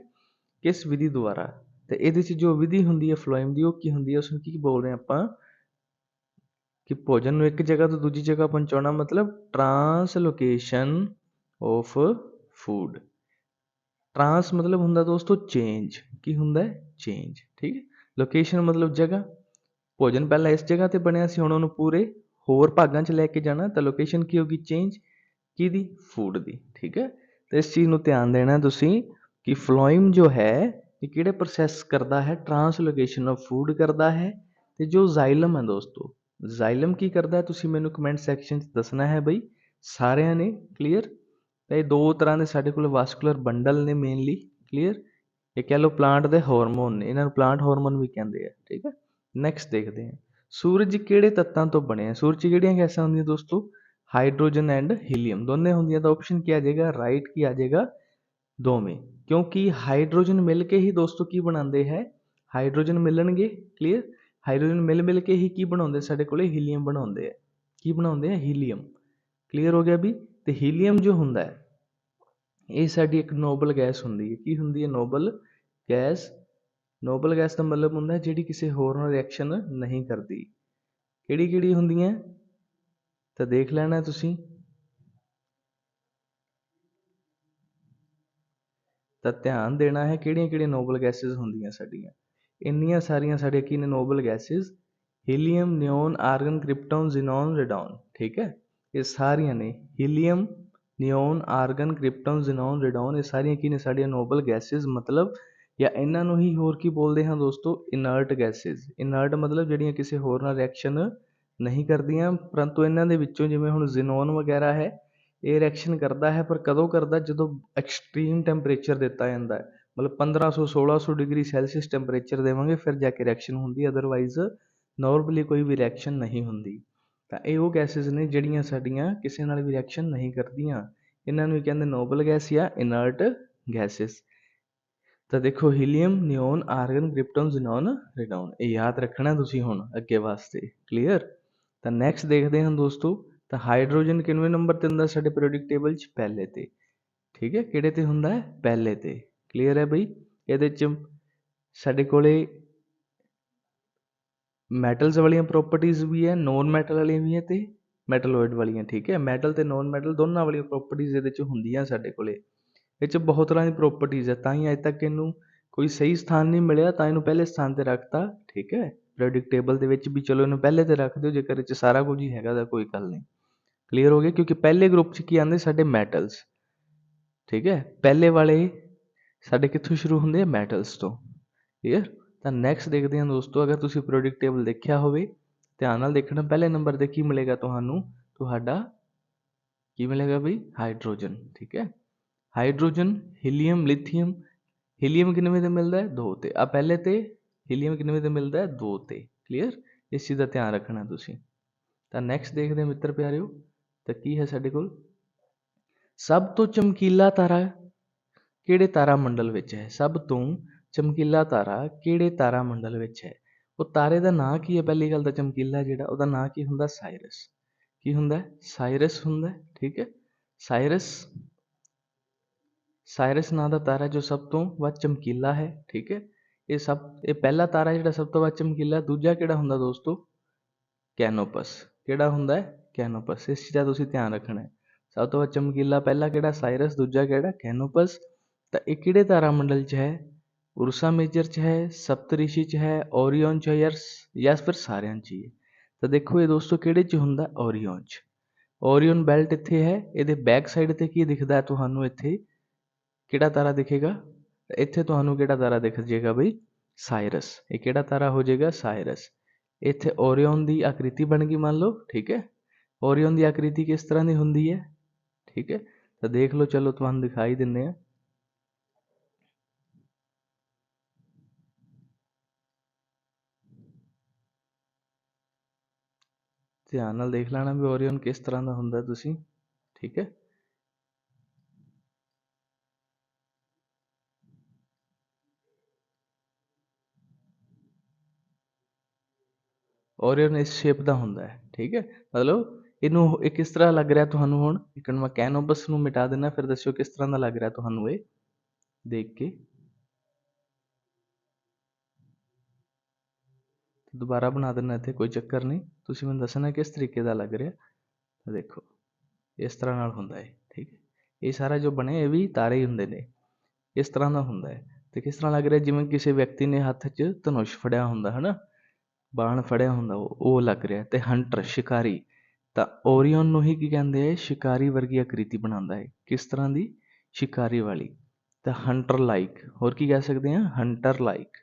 S1: ਕਿਸ ਵਿਧੀ ਦੁਆਰਾ? ਤੇ ਇਹਦੇ 'ਚ ਜੋ ਵਿਧੀ ਹੁੰਦੀ ਹੈ ਫਲੋਇਮ ਦੀ, ਉਹ ਕੀ ਹੁੰਦੀ ਹੈ? ਉਸ ਨੂੰ ਕੀ ਬੋਲ ਰਹੇ ਆਪਾਂ? ਕਿ ਭੋਜਨ ਨੂੰ ਇੱਕ ਜਗ੍ਹਾ ਤੋਂ ਦੂਜੀ ਜਗ੍ਹਾ ਪਹੁੰਚਾਉਣਾ ਮਤਲਬ ਟਰਾਂਸਲੋਕੇਸ਼ਨ ਆਫ ਫੂਡ ਟਰਾਂਸ ਮਤਲਬ ਹੁੰਦਾ ਦੋਸਤੋ ਚੇਂਜ ਕੀ ਹੁੰਦਾ ਚੇਂਜ ਠੀਕ ਹੈ? ਲੋਕੇਸ਼ਨ ਮਤਲਬ ਜਗ੍ਹਾ, ਭੋਜਨ ਪਹਿਲਾਂ ਇਸ ਜਗ੍ਹਾ ਤੇ ਬਣਿਆ ਸੀ, ਹੁਣ ਉਹਨੂੰ ਪੂਰੇ ਹੋਰ ਭਾਗਾਂ 'ਚ ਲੈ ਕੇ ਜਾਣਾ, ਤਾਂ ਲੋਕੇਸ਼ਨ ਕੀ ਹੋਗੀ ਚੇਂਜ ਕਿਹਦੀ? ਫੂਡ ਦੀ, ਠੀਕ ਹੈ? ਤਾਂ ਇਸ ਚੀਜ਼ ਨੂੰ ਧਿਆਨ ਦੇਣਾ ਤੁਸੀਂ ਕਿ ਫਲੋਇਮ ਜੋ ਹੈ, ਇਹ ਕਿਹੜੇ ਪ੍ਰੋਸੈਸ ਕਰਦਾ ਹੈ? ਟਰਾਂਸਲੋਕੇਸ਼ਨ ਆਫ ਫੂਡ ਕਰਦਾ ਹੈ, ਤੇ ਜੋ ਜ਼ਾਈਲਮ ਹੈ ਦੋਸਤੋ ਜ਼ਾਈਲਮ ਕੀ ਕਰਦਾ ਤੁਸੀਂ ਮੈਨੂੰ ਕਮੈਂਟ ਸੈਕਸ਼ਨ 'ਚ ਦੱਸਣਾ ਹੈ ਬਈ। ਸਾਰਿਆਂ ਨੇ ਕਲੀਅਰ ਇਹ ਦੋ ਤਰ੍ਹਾਂ ਦੇ ਸਾਡੇ ਕੋਲ ਵਾਸਕੂਲਰ ਬੰਡਲ ਨੇ ਮੇਨਲੀ ਕਲੀਅਰ ਇਹ ਕਹਿ ਲਓ ਪਲਾਂਟ ਦੇ ਹਾਰਮੋਨ ਨੇ। ਇਹਨਾਂ ਨੂੰ ਪਲਾਂਟ ਹਾਰਮੋਨ ਵੀ ਕਹਿੰਦੇ ਆ, ਠੀਕ ਹੈ ਨੈਕਸਟ ਦੇਖਦੇ ਹਾਂ। ਸੂਰਜ ਕਿਹੜੇ ਤੱਤਾਂ ਤੋਂ ਬਣਿਆ ਸੂਰਜ ਕਿਹੜੀਆਂ ਗੈਸਾਂ ਹੁੰਦੀਆਂ ਦੋਸਤੋ? ਹਾਈਡਰੋਜਨ ਐਂਡ ਹੀਲੀਅਮ ਦੋਨੇ ਹੁੰਦੀਆਂ ਤਾਂ ਆਪਸ਼ਨ ਕੀ ਆ ਜਾਏਗਾ? ਰਾਈਟ ਕੀ ਆ ਜਾਏਗਾ? ਦੋਵੇਂ। ਕਿਉਂਕਿ ਹਾਈਡਰੋਜਨ ਮਿਲ ਕੇ ਹੀ ਦੋਸਤੋ ਕੀ ਬਣਾਉਂਦੇ ਹੈ? ਹਾਈਡਰੋਜਨ ਮਿਲਣਗੇ ਕਲੀਅਰ ਹਾਈਡਰੋਜਨ ਮਿਲ ਮਿਲ ਕੇ ਹੀ ਕੀ ਬਣਾਉਂਦੇ ਸਾਡੇ ਕੋਲੇ ਹੀਲੀਅਮ ਬਣਾਉਂਦੇ ਆ। ਕੀ ਬਣਾਉਂਦੇ ਆ? ਹੀਲੀਅਮ ਕਲੀਅਰ ਹੋ ਗਿਆ ਵੀ ਤੇ ਹੀਲੀਅਮ ਜੋ ਹੁੰਦਾ ਹੈ, ਇਹ ਸਾਡੀ ਇੱਕ ਨੋਬਲ ਗੈਸ ਹੁੰਦੀ ਹੈ। ਕੀ ਹੁੰਦੀ ਹੈ? ਨੋਬਲ ਗੈਸ ਨੋਬਲ ਗੈਸ ਦਾ ਮਤਲਬ ਹੁੰਦਾ ਜਿਹੜੀ ਕਿਸੇ ਹੋਰ ਨਾਲ ਰਿਐਕਸ਼ਨ ਨਹੀਂ ਕਰਦੀ। ਕਿਹੜੀ ਕਿਹੜੀ ਹੁੰਦੀਆਂ? ਤਾਂ ਦੇਖ ਲੈਣਾ ਤੁਸੀਂ। ਤਾਂ ਧਿਆਨ ਦੇਣਾ ਹੈ ਕਿਹੜੀਆਂ ਕਿਹੜੀਆਂ ਨੋਬਲ ਗੈਸਸ ਹੁੰਦੀਆਂ ਸਾਡੀਆਂ। ਇੰਨੀਆਂ ਸਾਰੀਆਂ ਸਾਡੀਆਂ ਕੀ ਨੇ noble gases helium neon argon krypton xenon radon ਠੀਕ ਹੈ? ਇਹ ਸਾਰੀਆਂ ਨੇ helium neon argon krypton xenon radon ਇਹ ਸਾਰੀਆਂ ਕੀ ਨੇ ਸਾਡੀਆਂ ਨੋਬਲ ਗੈਸਿਸ ਮਤਲਬ ਜਾਂ ਇਹਨਾਂ ਨੂੰ ਹੀ ਹੋਰ ਕੀ ਬੋਲਦੇ ਹਾਂ ਦੋਸਤੋ? ਇਨਰਟ ਗੈਸਿਸ ਇਨਰਟ ਮਤਲਬ ਜਿਹੜੀਆਂ ਕਿਸੇ ਹੋਰ ਨਾਲ ਰਿਐਕਸ਼ਨ ਨਹੀਂ ਕਰਦੀਆਂ, ਪਰੰਤੂ ਇਹਨਾਂ ਦੇ ਵਿੱਚੋਂ ਜਿਵੇਂ ਹੁਣ ਜ਼ੀਨੋਨ ਵਗੈਰਾ ਹੈ, ਇਹ ਰਿਐਕਸ਼ਨ ਕਰਦਾ ਹੈ, ਪਰ ਕਦੋਂ ਕਰਦਾ? ਜਦੋਂ ਐਕਸਟ੍ਰੀਮ ਟੈਂਪਰੇਚਰ ਦਿੱਤਾ ਜਾਂਦਾ ਹੈ। ਮਤਲਬ 1500 1600 ਡਿਗਰੀ ਸੈਲਸੀਅਸ ਟੈਂਪਰੇਚਰ ਦੇਵਾਂਗੇ, ਫਿਰ ਜਾ ਕੇ ਰਿਐਕਸ਼ਨ ਹੁੰਦੀ ਹੈ। ਅਦਰਵਾਈਜ਼ ਨਾਰਮਲੀ ਕੋਈ ਵੀ ਰਿਐਕਸ਼ਨ ਨਹੀਂ ਹੁੰਦੀ। ਤਾਂ ਇਹ ਉਹ ਗੈਸਸ ਨੇ ਜਿਹੜੀਆਂ ਸਾਡੀਆਂ ਕਿਸੇ ਨਾਲ ਵੀ ਰਿਐਕਸ਼ਨ ਨਹੀਂ ਕਰਦੀਆਂ। ਇਹਨਾਂ ਨੂੰ ਕਹਿੰਦੇ ਨੋਬਲ ਗੈਸ ਜਾਂ ਇਨਰਟ ਗੈਸਸ ਤਾਂ ਦੇਖੋ helium neon argon krypton xenon radon ਇਹ ਯਾਦ ਰੱਖਣਾ ਤੁਸੀਂ ਹੁਣ ਅੱਗੇ ਵਾਸਤੇ। ਕਲੀਅਰ ਤਾਂ ਨੈਕਸਟ ਦੇਖਦੇ ਹਾਂ ਦੋਸਤੋ, ਤਾਂ ਹਾਈਡਰੋਜਨ ਕਿੰਨਵੇਂ ਨੰਬਰ ਤੇ ਹੁੰਦਾ ਸਾਡੇ ਪੀਰੀਓਡਿਕ ਟੇਬਲ 'ਚ? ਪਹਿਲੇ ਤੇ। ਠੀਕ ਹੈ? ਕਿਹੜੇ ਤੇ ਹੁੰਦਾ ਹੈ? ਪਹਿਲੇ ਤੇ। ਕਲੀਅਰ ਹੈ ਬਈ? ਇਹਦੇ 'ਚ ਸਾਡੇ ਕੋਲ ਮੈਟਲਸ ਵਾਲੀਆਂ ਪ੍ਰੋਪਰਟੀਜ਼ ਵੀ ਹੈ ਨੋਨ ਮੈਟਲ ਵਾਲੀਆਂ ਵੀ ਹੈ ਅਤੇ ਮੈਟਲੋਇਡ ਵਾਲੀਆਂ, ਠੀਕ ਹੈ? ਮੈਟਲ ਅਤੇ ਨੋਨ ਮੈਟਲ ਦੋਨਾਂ ਵਾਲੀਆਂ ਪ੍ਰੋਪਰਟੀਜ਼ ਇਹਦੇ 'ਚ ਹੁੰਦੀਆਂ ਸਾਡੇ ਕੋਲ। ਇਹ 'ਚ ਬਹੁਤ ਤਰ੍ਹਾਂ ਦੀ ਪ੍ਰੋਪਰਟੀਜ਼ ਹੈ, ਤਾਂ ਹੀ ਅੱਜ ਤੱਕ ਇਹਨੂੰ ਕੋਈ ਸਹੀ ਸਥਾਨ ਨਹੀਂ ਮਿਲਿਆ, ਤਾਂ ਇਹਨੂੰ ਪਹਿਲੇ ਸਥਾਨ ਤੇ ਰੱਖਤਾ, ਠੀਕ ਹੈ? ਪੀਰੀਓਡਿਕ ਟੇਬਲ ਦੇ ਵਿੱਚ ਵੀ ਚਲੋ ਇਹਨੂੰ ਪਹਿਲੇ ਤੇ ਰੱਖ ਦਿਓ, ਜੇਕਰ ਇਹ 'ਚ ਸਾਰਾ ਕੁਝ ਹੀ ਹੈਗਾ ਤਾਂ ਕੋਈ ਗੱਲ ਨਹੀਂ। ਕਲੀਅਰ ਹੋ ਗਿਆ? ਕਿਉਂਕਿ ਪਹਿਲੇ ਗਰੁੱਪ 'ਚ ਕੀ ਆਉਂਦੇ? ਸਾਡੇ ਮੈਟਲਸ ਠੀਕ ਹੈ? ਪਹਿਲੇ ਵਾਲੇ ਸਾਡੇ ਕਿੱਥੋਂ ਸ਼ੁਰੂ ਹੁੰਦੇ ਆ? ਮੈਟਲਸ ਤੋਂ ਕਲੀਅਰ ਤਾਂ ਨੈਕਸਟ ਦੇਖਦੇ ਹਾਂ ਦੋਸਤੋ, ਅਗਰ ਤੁਸੀਂ ਪੀਰੀਓਡਿਕ ਟੇਬਲ ਦੇਖਿਆ ਹੋਵੇ, ਧਿਆਨ ਨਾਲ ਦੇਖਣਾ, ਪਹਿਲੇ ਨੰਬਰ ਤੇ ਕੀ ਮਿਲੇਗਾ ਤੁਹਾਨੂੰ? ਤੁਹਾਡਾ ਕੀ ਮਿਲੇਗਾ ਬਈ? ਹਾਈਡਰੋਜਨ ਠੀਕ ਹੈ? ਹਾਈਡਰੋਜਨ ਹੀਲੀਅਮ ਲਿਥੀਅਮ ਹੀਲੀਅਮ ਕਿੰਨਵੇਂ ਤੇ ਮਿਲਦਾ ਹੈ? 2 ਤੇ। ਆ ਪਹਿਲੇ ਤੇ ਹੀਲੀਅਮ ਕਿੰਨਵੇਂ ਤੇ ਮਿਲਦਾ ਹੈ? 2 ਤੇ। ਕਲੀਅਰ ਇਸ ਚੀਜ਼ ਦਾ ਧਿਆਨ ਰੱਖਣਾ ਤੁਸੀਂ। ਤਾਂ ਨੈਕਸਟ ਦੇਖਦੇ ਹਾਂ ਮਿੱਤਰ ਪਿਆਰਿਓ, ਤਾਂ ਕੀ ਹੈ ਸਾਡੇ ਕੋਲ? ਸਭ ਤੋਂ ਚਮਕੀਲਾ ਤਾਰਾ ਕਿਹੜੇ ਤਾਰਾ ਮੰਡਲ ਵਿੱਚ ਹੈ? ਸਭ ਤੋਂ ਚਮਕੀਲਾ ਤਾਰਾ ਕਿਹੜੇ ਤਾਰਾ ਮੰਡਲ ਵਿੱਚ ਹੈ? ਉਹ ਤਾਰੇ ਦਾ ਨਾਂ ਕੀ ਹੈ? ਪਹਿਲੀ ਗੱਲ ਤਾਂ ਚਮਕੀਲਾ ਜਿਹੜਾ, ਉਹਦਾ ਨਾਂ ਕੀ ਹੁੰਦਾ? ਸਾਇਰਸ। ਕੀ ਹੁੰਦਾ? ਸਾਇਰਸ ਹੁੰਦਾ, ਠੀਕ ਹੈ? ਸਾਇਰਸ। ਸਾਇਰਸ ਨਾਂ ਦਾ ਤਾਰਾ ਜੋ ਸਭ ਤੋਂ ਵੱਧ ਚਮਕੀਲਾ ਹੈ, ਠੀਕ ਹੈ? ਇਹ ਸਭ, ਇਹ ਪਹਿਲਾ ਤਾਰਾ ਜਿਹੜਾ ਸਭ ਤੋਂ ਵੱਧ ਚਮਕੀਲਾ, ਦੂਜਾ ਕਿਹੜਾ ਹੁੰਦਾ ਦੋਸਤੋ? ਕੈਨੋਪਸ। ਕਿਹੜਾ ਹੁੰਦਾ ਹੈ? ਕੈਨੋਪਸ। ਇਸ ਚੀਜ਼ ਦਾ ਤੁਸੀਂ ਧਿਆਨ ਰੱਖਣਾ ਹੈ। ਸਭ ਤੋਂ ਵੱਧ ਚਮਕੀਲਾ ਪਹਿਲਾ ਕਿਹੜਾ? ਸਾਇਰਸ। ਦੂਜਾ ਕਿਹੜਾ? ਕੈਨੋਪਸ। ਤਾਂ ਇਹ ਕਿਹੜੇ ਤਾਰਾ ਮੰਡਲ 'ਚ ਹੈ? ਉਰਸਾ ਮੇਜਰ 'ਚ ਹੈ ਸਪਤਰਿਸ਼ੀ 'ਚ ਹੈ ਓਰੀਓਨ 'ਚ ਹੈ ਜਾਂ ਜਾਂ ਫਿਰ ਸਾਰਿਆਂ 'ਚ ਹੀ ਹੈ? ਤਾਂ ਦੇਖੋ ਇਹ ਦੋਸਤੋ ਕਿਹੜੇ 'ਚ ਹੁੰਦਾ? ਓਰੀਓਨ 'ਚ। ਓਰੀਓਨ ਬੈਲਟ ਇੱਥੇ ਹੈ, ਇਹਦੇ ਬੈਕ ਸਾਈਡ ਤੇ ਕੀ ਦਿਖਦਾ ਤੁਹਾਨੂੰ ਇੱਥੇ? ਕਿਹੜਾ ਤਾਰਾ ਦਿਖੇਗਾ? ਇੱਥੇ ਤੁਹਾਨੂੰ ਕਿਹੜਾ ਤਾਰਾ ਦਿਖ ਜਾਏਗਾ ਬਈ? ਸਾਇਰਸ। ਇਹ ਕਿਹੜਾ ਤਾਰਾ ਹੋ ਜਾਏਗਾ? ਸਾਇਰਸ। ਇੱਥੇ ਓਰੀਓਨ ਦੀ ਆਕ੍ਰਿਤੀ ਬਣ ਗਈ ਮੰਨ ਲਓ, ਠੀਕ ਹੈ? ਓਰੀਓਨ ਦੀ ਆਕ੍ਰਿਤੀ ਕਿਸ ਤਰ੍ਹਾਂ ਦੀ ਹੁੰਦੀ ਹੈ? ਠੀਕ ਹੈ? ਤਾਂ ਦੇਖ ਲਓ, ਚਲੋ ਤੁਹਾਨੂੰ ਦਿਖਾਈ ਦਿੰਦੇ ਆ ਧਿਆਨ ਨਾਲ ਦੇਖ ਲੈਣਾ ਵੀ ਓਰੀਅਨ ਕਿਸ ਤਰ੍ਹਾਂ ਦਾ ਹੁੰਦਾ ਤੁਸੀਂ, ਠੀਕ ਹੈ? ਓਰੀਅਨ ਇਸ ਸ਼ੇਪ ਦਾ ਹੁੰਦਾ ਹੈ, ਠੀਕ ਹੈ? ਮਤਲਬ ਇਹਨੂੰ ਇਹ ਕਿਸ ਤਰ੍ਹਾਂ ਲੱਗ ਰਿਹਾ ਤੁਹਾਨੂੰ ਹੁਣ? ਇੱਕ ਮੈਂ ਕੈਨੋਬਸ ਨੂੰ ਮਿਟਾ ਦੇਣਾ ਫਿਰ ਦੱਸਿਓ ਕਿਸ ਤਰ੍ਹਾਂ ਦਾ ਲੱਗ ਰਿਹਾ ਤੁਹਾਨੂੰ ਇਹ? ਦੇਖ ਕੇ। ਦੁਬਾਰਾ ਬਣਾ ਦਿੰਦਾ ਇੱਥੇ, ਕੋਈ ਚੱਕਰ ਨਹੀਂ। ਤੁਸੀਂ ਮੈਨੂੰ ਦੱਸਣਾ ਕਿਸ ਤਰੀਕੇ ਦਾ ਲੱਗ ਰਿਹਾ? ਤਾਂ ਦੇਖੋ, ਇਸ ਤਰ੍ਹਾਂ ਨਾਲ ਹੁੰਦਾ ਹੈ, ਠੀਕ ਹੈ। ਇਹ ਸਾਰਾ ਜੋ ਬਣਿਆ ਇਹ ਵੀ ਤਾਰੇ ਹੀ ਹੁੰਦੇ ਨੇ। ਇਸ ਤਰ੍ਹਾਂ ਦਾ ਹੁੰਦਾ ਹੈ। ਤੇ ਕਿਸ ਤਰ੍ਹਾਂ ਲੱਗ ਰਿਹਾ? ਜਿਵੇਂ ਕਿਸੇ ਵਿਅਕਤੀ ਨੇ ਹੱਥ 'ਚ ਧਨੁਸ਼ ਫੜਿਆ ਹੁੰਦਾ ਹੈ ਨਾ ਬਾਣ ਫੜਿਆ ਹੁੰਦਾ, ਉਹ ਉਹ ਲੱਗ ਰਿਹਾ। ਤੇ ਹੰਟਰ, ਸ਼ਿਕਾਰੀ। ਤਾਂ ਓਰੀਓਨ ਨੂੰ ਹੀ ਕੀ ਕਹਿੰਦੇ ਆ? ਸ਼ਿਕਾਰੀ ਵਰਗੀ ਆਕ੍ਰਿਤੀ ਬਣਾਉਂਦਾ ਹੈ। ਕਿਸ ਤਰ੍ਹਾਂ ਦੀ? ਸ਼ਿਕਾਰੀ ਵਾਲੀ। ਤਾਂ ਹੰਟਰ ਲਾਈਕ ਹੋਰ ਕੀ ਕਹਿ ਸਕਦੇ ਆ ਹੰਟਰ ਲਾਈਕ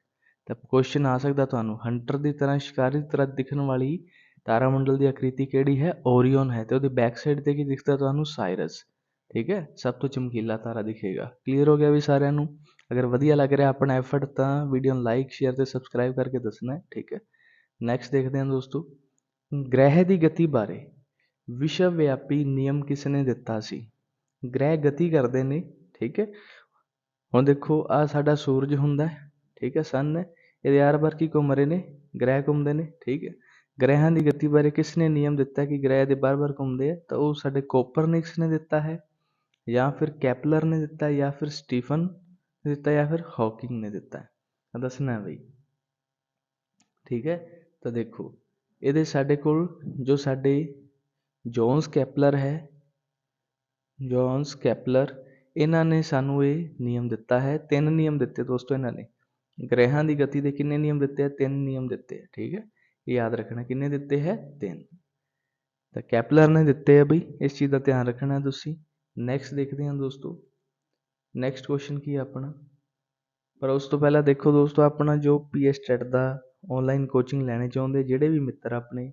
S1: ਤਾਂ ਕੁਸ਼ਚਨ ਆ ਸਕਦਾ ਤੁਹਾਨੂੰ। ਹੰਟਰ ਦੀ ਤਰ੍ਹਾਂ, ਸ਼ਿਕਾਰੀ ਦੀ ਤਰ੍ਹਾਂ ਦਿਖਣ ਵਾਲੀ ਤਾਰਾ ਮੰਡਲ ਦੀ ਆਕ੍ਰਿਤੀ ਕਿਹੜੀ ਹੈ? ਓਰੀਓਨ ਹੈ ਤੇ ਉਹਦੀ ਬੈਕ ਸਾਈਡ ਤੇ ਕੀ ਦਿਖਦਾ ਤੁਹਾਨੂੰ? ਸਾਇਰਸ ਠੀਕ ਹੈ? ਸਭ ਤੋਂ ਚਮਕੀਲਾ ਤਾਰਾ ਦਿਖੇਗਾ। ਕਲੀਅਰ ਹੋ ਗਿਆ ਵੀ ਸਾਰਿਆਂ ਨੂੰ? ਅਗਰ ਵਧੀਆ ਲੱਗ ਰਿਹਾ ਆਪਣਾ ਐਫਰਟ ਤਾਂ ਵੀਡੀਓ ਨੂੰ ਲਾਈਕ ਸ਼ੇਅਰ ਤੇ ਸਬਸਕ੍ਰਾਈਬ ਕਰਕੇ ਦੱਸਣਾ ਠੀਕ ਹੈ? ਨੈਕਸਟ ਦੇਖਦੇ ਹਾਂ ਦੋਸਤੋ। ਗ੍ਰਹਿ ਦੀ ਗਤੀ ਬਾਰੇ। ਵਿਸ਼ਵ ਵਿਆਪੀ ਨਿਯਮ ਕਿਸ ਨੇ ਦਿੱਤਾ ਸੀ? ਗ੍ਰਹਿ ਗਤੀ ਕਰਦੇ ਨੇ। ਠੀਕ ਹੈ? ਹੁਣ ਦੇਖੋ ਆ ਸਾਡਾ ਸੂਰਜ ਹੁੰਦਾ ਹੈ। ਠੀਕ ਹੈ ਸਨ ਹੈ ਇਹਦੇ ਆਰ ਬਾਰ ਕੀ ਘੁੰਮ ਰਹੇ ਨੇ ਗ੍ਰਹਿ ਘੁੰਮਦੇ ਨੇ ਠੀਕ ਹੈ ਗ੍ਰਹਿਾਂ ਦੀ ਗਤੀ ਬਾਰੇ ਕਿਸ ਨੇ ਨਿਯਮ ਦਿੱਤਾ ਕਿ ਗ੍ਰਹਿ ਦੇ ਬਾਰ-ਬਾਰ ਘੁੰਮਦੇ ਆ ਤਾਂ ਉਹ ਸਾਡੇ ਕੋਪਰਨਿਕਸ ਨੇ ਦਿੱਤਾ ਹੈ ਜਾਂ ਫਿਰ ਕੈਪਲਰ ਨੇ ਦਿੱਤਾ ਜਾਂ ਫਿਰ ਸਟੀਫਨ ਨੇ ਦਿੱਤਾ ਜਾਂ ਫਿਰ ਹੌਕਿੰਗ ਨੇ ਦਿੱਤਾ ਹੈ ਦੱਸਣਾ ਬਈ ਠੀਕ ਹੈ ਤਾਂ ਦੇਖੋ ਇਹਦੇ ਸਾਡੇ ਕੋਲ ਜੋ ਸਾਡੇ ਜੋਨਸ ਕੈਪਲਰ ਹੈ ਜੋਨਸ ਕੈਪਲਰ ਇਹਨਾਂ ਨੇ ਸਾਨੂੰ ਇਹ ਨਿਯਮ ਦਿੱਤਾ ਹੈ ਤਿੰਨ ਨਿਯਮ ਦਿੱਤੇ ਦੋਸਤੋ ਇਹਨਾਂ ਨੇ ਗ੍ਰਹਿਾਂ ਦੀ ਗਤੀ ਦੇ ਕਿੰਨੇ ਨਿਯਮ ਦਿੱਤੇ ਹੈ ਤਿੰਨ ਨਿਯਮ ਦਿੱਤੇ ਆ, ਠੀਕ ਹੈ? ਇਹ ਯਾਦ ਰੱਖਣਾ ਕਿੰਨੇ ਦਿੱਤੇ ਹੈ? ਤਿੰਨ। ਤਾਂ ਕੈਪਲਰ ਨੇ ਦਿੱਤੇ ਆ ਬਈ, ਇਸ ਚੀਜ਼ ਦਾ ਧਿਆਨ ਰੱਖਣਾ ਤੁਸੀਂ। ਨੈਕਸਟ ਦੇਖਦੇ ਹਾਂ ਦੋਸਤੋ। ਨੈਕਸਟ ਕੁਐਸਚਨ ਕੀ ਹੈ ਆਪਣਾ? ਪਰ ਉਸ ਤੋਂ ਪਹਿਲਾਂ ਦੇਖੋ ਦੋਸਤੋ, ਆਪਣਾ ਜੋ ਪੀਐਸ ਟੈਟ ਦਾ ਆਨਲਾਈਨ ਕੋਚਿੰਗ ਲੈਣੇ ਚਾਹੁੰਦੇ, ਜਿਹੜੇ ਵੀ ਮਿੱਤਰ ਆਪਣੇ,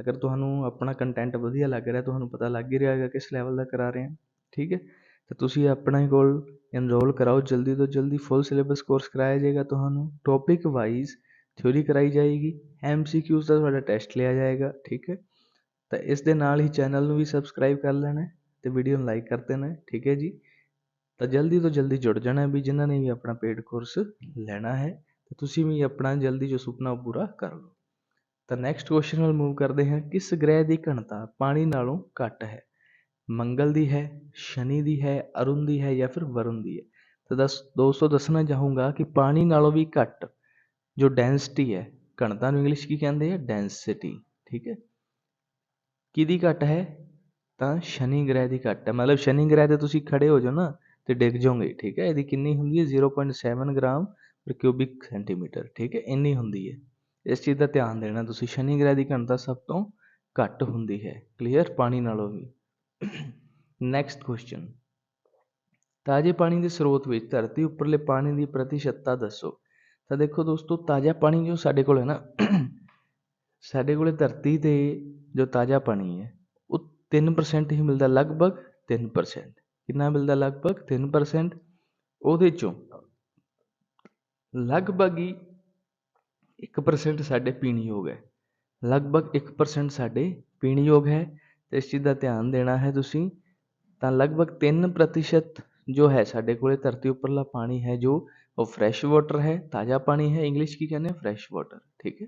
S1: ਅਗਰ ਤੁਹਾਨੂੰ ਆਪਣਾ ਕੰਟੈਂਟ ਵਧੀਆ ਲੱਗ ਰਿਹਾ, ਤੁਹਾਨੂੰ ਪਤਾ ਲੱਗ ਹੀ ਰਿਹਾ ਹੈਗਾ ਕਿਸ ਲੈਵਲ ਦਾ ਕਰਾ ਰਹੇ ਹਾਂ ਠੀਕ ਹੈ? ਤਾਂ ਤੁਸੀਂ ਆਪਣੇ ਕੋਲ ਇਨਰੋਲ ਕਰਾਓ। ਜਲਦੀ ਤੋਂ ਜਲਦੀ ਫੁੱਲ ਸਿਲੇਬਸ ਕੋਰਸ ਕਰਾਇਆ ਜਾਏਗਾ ਤੁਹਾਨੂੰ। ਟੌਪਿਕ ਵਾਈਜ਼ ਥਿਊਰੀ ਕਰਾਈ ਜਾਏਗੀ। ਐਮ ਸੀ ਕਿਊਜ਼ ਦਾ ਤੁਹਾਡਾ ਟੈਸਟ ਲਿਆ ਜਾਏਗਾ, ਠੀਕ ਹੈ? ਤਾਂ ਇਸ ਦੇ ਨਾਲ ਹੀ ਚੈਨਲ ਨੂੰ ਵੀ ਸਬਸਕ੍ਰਾਈਬ ਕਰ ਲੈਣਾ ਤੇ ਵੀਡੀਓ ਨੂੰ ਲਾਈਕ ਕਰ ਦੇਣਾ ਠੀਕ ਹੈ ਜੀ? ਤਾਂ ਜਲਦੀ ਤੋਂ ਜਲਦੀ ਜੁੜ ਜਾਣਾ ਵੀ ਜਿਨ੍ਹਾਂ ਨੇ ਵੀ ਆਪਣਾ ਪੇਡ ਕੋਰਸ ਲੈਣਾ ਹੈ, ਤਾਂ ਤੁਸੀਂ ਵੀ ਆਪਣਾ ਜਲਦੀ ਜੋ ਸੁਪਨਾ ਪੂਰਾ ਕਰ ਲਓ। ਤਾਂ ਨੈਕਸਟ ਕੁਐਸਚਨ ਨਾਲ ਮੂਵ ਕਰਦੇ ਹਾਂ। ਕਿਸ ਗ੍ਰਹਿ ਦੀ ਘਣਤਾ ਪਾਣੀ ਨਾਲੋਂ ਘੱਟ ਹੈ? ਮੰਗਲ ਦੀ ਹੈ, ਸ਼ਨੀ ਦੀ ਹੈ, ਅਰੁਣ ਦੀ ਹੈ ਜਾਂ ਫਿਰ ਵਰੁਣ ਦੀ ਹੈ। ਤਾਂ ਦਸ, ਦੋਸਤੋ, ਦੱਸਣਾ ਚਾਹੂੰਗਾ ਕਿ ਪਾਣੀ ਨਾਲੋਂ ਵੀ ਘੱਟ ਜੋ ਡੈਂਸਿਟੀ ਹੈ ਘਣਤਾ ਨੂੰ ਇੰਗਲਿਸ਼ ਕੀ ਕਹਿੰਦੇ ਆ? ਡੈਂਸਿਟੀ ਠੀਕ ਹੈ? ਕਿਹਦੀ ਘੱਟ ਹੈ? ਤਾਂ ਸ਼ਨੀ ਗ੍ਰਹਿ ਦੀ ਘੱਟ ਹੈ। ਮਤਲਬ ਸ਼ਨੀ ਗ੍ਰਹਿ ਤੇ ਤੁਸੀਂ ਖੜੇ ਹੋ ਜਾਓ ਨਾ ਤੇ ਡਿੱਗ ਜਾਓਗੇ, ਠੀਕ ਹੈ? ਇਹਦੀ ਕਿੰਨੀ ਹੁੰਦੀ ਹੈ? 0.7 ਗ੍ਰਾਮ ਪਰ ਕਿਊਬਿਕ ਸੈਂਟੀਮੀਟਰ ਠੀਕ ਹੈ? ਇੰਨੀ ਹੁੰਦੀ ਹੈ। ਇਸ ਚੀਜ਼ ਦਾ ਧਿਆਨ ਦੇਣਾ, ਤੁਸੀਂ ਸ਼ਨੀ ਗ੍ਰਹਿ ਦੀ ਘਣਤਾ ਸਭ ਤੋਂ ਘੱਟ ਹੁੰਦੀ ਹੈ। ਕਲੀਅਰ ਪਾਣੀ ਨਾਲੋਂ ਵੀ। ਨੈਕਸਟ ਕੁਐਸਚਨ ਤਾਜ਼ੇ ਪਾਣੀ ਦੇ ਸਰੋਤ ਵਿੱਚ ਧਰਤੀ ਉੱਪਰਲੇ ਪਾਣੀ ਦੀ ਪ੍ਰਤੀਸ਼ਤਤਾ ਦੱਸੋ। ਤਾਂ ਦੇਖੋ ਦੋਸਤੋ, ਤਾਜ਼ਾ ਪਾਣੀ ਜੋ ਸਾਡੇ ਕੋਲ ਹੈ ਨਾ, ਸਾਡੇ ਕੋਲੇ ਧਰਤੀ ਤੇ ਜੋ ਤਾਜ਼ਾ ਪਾਣੀ ਹੈ, ਉਹ 3% ਹੀ ਮਿਲਦਾ ਲਗਭਗ 3% ਕਿੰਨਾ ਮਿਲਦਾ ਲਗਭਗ 3% ਉਹਦੇ ਚੋਂ ਲਗਭਗ ਹੀ 1% ਸਾਡੇ ਪੀਣ ਯੋਗ ਹੈ। ਲਗਭਗ 1% ਸਾਡੇ ਪੀਣ ਯੋਗ ਹੈ। ਤੇ ਇਸ ਚੀਜ਼ ਦਾ ਧਿਆਨ ਦੇਣਾ ਹੈ ਤੁਸੀਂ, ਤਾਂ ਲਗਭਗ ਤਿੰਨ ਪ੍ਰਤੀਸ਼ਤ ਜੋ ਹੈ ਸਾਡੇ ਕੋਲ ਧਰਤੀ ਉੱਪਰਲਾ ਪਾਣੀ ਹੈ ਜੋ ਉਹ ਫਰੈਸ਼ ਵਾਟਰ ਹੈ, ਤਾਜ਼ਾ ਪਾਣੀ ਹੈ ਇੰਗਲਿਸ਼ ਕੀ ਕਹਿੰਦੇ ਫਰੈਸ਼ ਵਾਟਰ ਠੀਕ ਹੈ?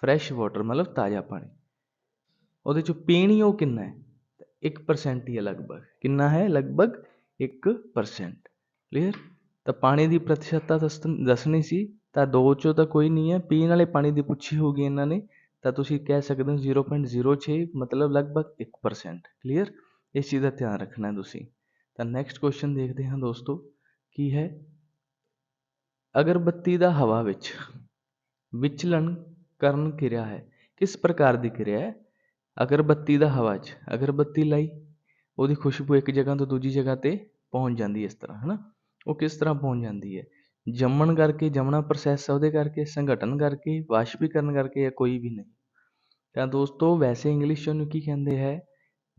S1: ਫਰੈਸ਼ ਵਾਟਰ ਮਤਲਬ ਤਾਜ਼ਾ ਪਾਣੀ। ਉਹਦੇ ਚੋਂ ਪੀਣੀ ਉਹ ਕਿੰਨਾ ਹੈ? 1% ਹੀ ਹੈ ਲਗਭਗ। ਕਿੰਨਾ ਹੈ? ਲਗਭਗ 1% ਕਲੀਅਰ ਤਾਂ ਪਾਣੀ ਦੀ ਪ੍ਰਤੀਸ਼ਤਤਾ ਦੱਸਣ- ਦੱਸਣੀ ਸੀ, ਤਾਂ ਦੋ ਚੋਂ ਤਾਂ ਕੋਈ ਨਹੀਂ ਹੈ। ਪੀਣ ਵਾਲੇ ਪਾਣੀ ਦੀ ਪੁੱਛੀ ਹੋਗੀ ਇਹਨਾਂ ਨੇ। ਤਾਂ ਤੁਸੀਂ ਕਹਿ ਸਕਦੇ ਹੋ 0.06 ਮਤਲਬ ਲਗਭਗ 1% ਕਲੀਅਰ ਇਸ ਚੀਜ਼ ਦਾ ਧਿਆਨ ਰੱਖਣਾ ਤੁਸੀਂ। ਤਾਂ ਨੈਕਸਟ ਕੁਐਸਚਨ ਦੇਖਦੇ ਹਾਂ ਦੋਸਤੋ, ਕੀ ਹੈ? ਅਗਰਬੱਤੀ ਦਾ ਹਵਾ ਵਿੱਚ ਵਿਚਲਣ ਕਰਨ ਕਿਰਿਆ ਹੈ। ਕਿਸ ਪ੍ਰਕਾਰ ਦੀ ਕਿਰਿਆ ਹੈ? ਅਗਰਬੱਤੀ ਦਾ ਹਵਾ 'ਚ ਅਗਰਬੱਤੀ ਲਾਈ, ਉਹਦੀ ਖੁਸ਼ਬੂ ਇੱਕ ਜਗ੍ਹਾ ਤੋਂ ਦੂਜੀ ਜਗ੍ਹਾ ਤੇ ਪਹੁੰਚ ਜਾਂਦੀ ਹੈ ਇਸ ਤਰ੍ਹਾਂ, ਹਨਾ? ਉਹ ਕਿਸ ਤਰ੍ਹਾਂ ਪਹੁੰਚ ਜਾਂਦੀ ਹੈ? ਜੰਮਣ ਕਰਕੇ, ਜੰਮਣਾ ਪ੍ਰੋਸੈਸ ਹੈ ਉਹਦੇ ਕਰਕੇ, ਸੰਗਠਨ ਕਰਕੇ ਵਾਸ਼ਪੀਕਰਨ ਕਰਕੇ ਜਾਂ ਕੋਈ ਵੀ ਨਹੀਂ। ਤਾਂ ਦੋਸਤੋ, ਵੈਸੇ ਇੰਗਲਿਸ਼ 'ਚ ਉਹਨੂੰ ਕੀ ਕਹਿੰਦੇ ਹੈ?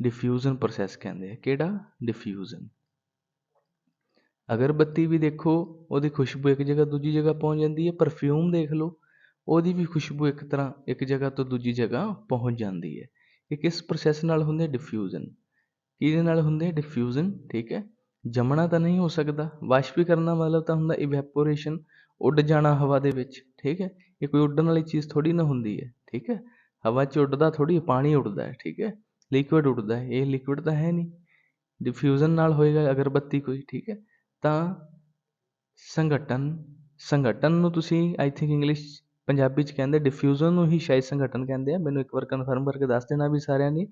S1: ਡਿਫਿਊਜ਼ਨ ਪ੍ਰੋਸੈਸ ਕਹਿੰਦੇ ਹੈ। ਕਿਹੜਾ? ਡਿਫਿਊਜ਼ਨ ਅਗਰਬੱਤੀ ਵੀ ਦੇਖੋ, ਉਹਦੀ ਖੁਸ਼ਬੂ ਇੱਕ ਜਗ੍ਹਾ ਦੂਜੀ ਜਗ੍ਹਾ ਪਹੁੰਚ ਜਾਂਦੀ ਹੈ। ਪਰਫਿਊਮ ਦੇਖ ਲਓ, ਉਹਦੀ ਵੀ ਖੁਸ਼ਬੂ ਇੱਕ ਤਰ੍ਹਾਂ ਇੱਕ ਜਗ੍ਹਾ ਤੋਂ ਦੂਜੀ ਜਗ੍ਹਾ ਪਹੁੰਚ ਜਾਂਦੀ ਹੈ। ਇਹ ਕਿਸ ਪ੍ਰੋਸੈਸ ਨਾਲ ਹੁੰਦੇ ਡਿਫਿਊਜ਼ਨ ਕਿਹਦੇ ਨਾਲ ਹੁੰਦੇ? ਡਿਫਿਊਜ਼ਨ ਠੀਕ ਹੈ? ਜੰਮਣਾ ਤਾਂ ਨਹੀਂ ਹੋ ਸਕਦਾ। ਵਾਸ਼ਪੀਕਰਨ ਦਾ ਮਤਲਬ ਤਾਂ ਹੁੰਦਾ ਇਵੈਪੋਰੇਸ਼ਨ ਉੱਡ ਜਾਣਾ ਹਵਾ ਦੇ ਵਿੱਚ, ਠੀਕ ਹੈ? ਇਹ ਕੋਈ ਉੱਡਣ ਵਾਲੀ ਚੀਜ਼ ਥੋੜੀ ਨਾ ਹੁੰਦੀ ਹੈ, ਠੀਕ ਹੈ? ਹਵਾ 'ਚ ਉੱਡਦਾ ਥੋੜੀ ਪਾਣੀ ਉੱਡਦਾ ਹੈ, ਠੀਕ ਹੈ? ਲਿਕੁਇਡ ਉੱਡਦਾ ਹੈ, ਇਹ ਲਿਕੁਇਡ ਤਾਂ ਹੈ ਨਹੀਂ। ਡਿਫਿਊਜ਼ਨ ਨਾਲ ਹੋਏਗਾ ਅਗਰਬੱਤੀ ਕੋਈ, ਠੀਕ ਹੈ? ਤਾਂ ਸੰਗਠਨ ਸੰਗਠਨ ਨੂੰ ਤੁਸੀਂ ਆਈ ਥਿੰਕ ਇੰਗਲਿਸ਼ ਪੰਜਾਬੀ ਚ ਕਹਿੰਦੇ ਡਿਫਿਊਜ਼ਨ ਨੂੰ ਹੀ ਸ਼ਾਇਦ ਸੰਗਠਨ ਕਹਿੰਦੇ ਆ। ਮੈਨੂੰ ਇੱਕ ਵਾਰ ਕਨਫਰਮ ਕਰਕੇ ਦੱਸ ਦੇਣਾ ਵੀ ਸਾਰਿਆਂ ਨੇ।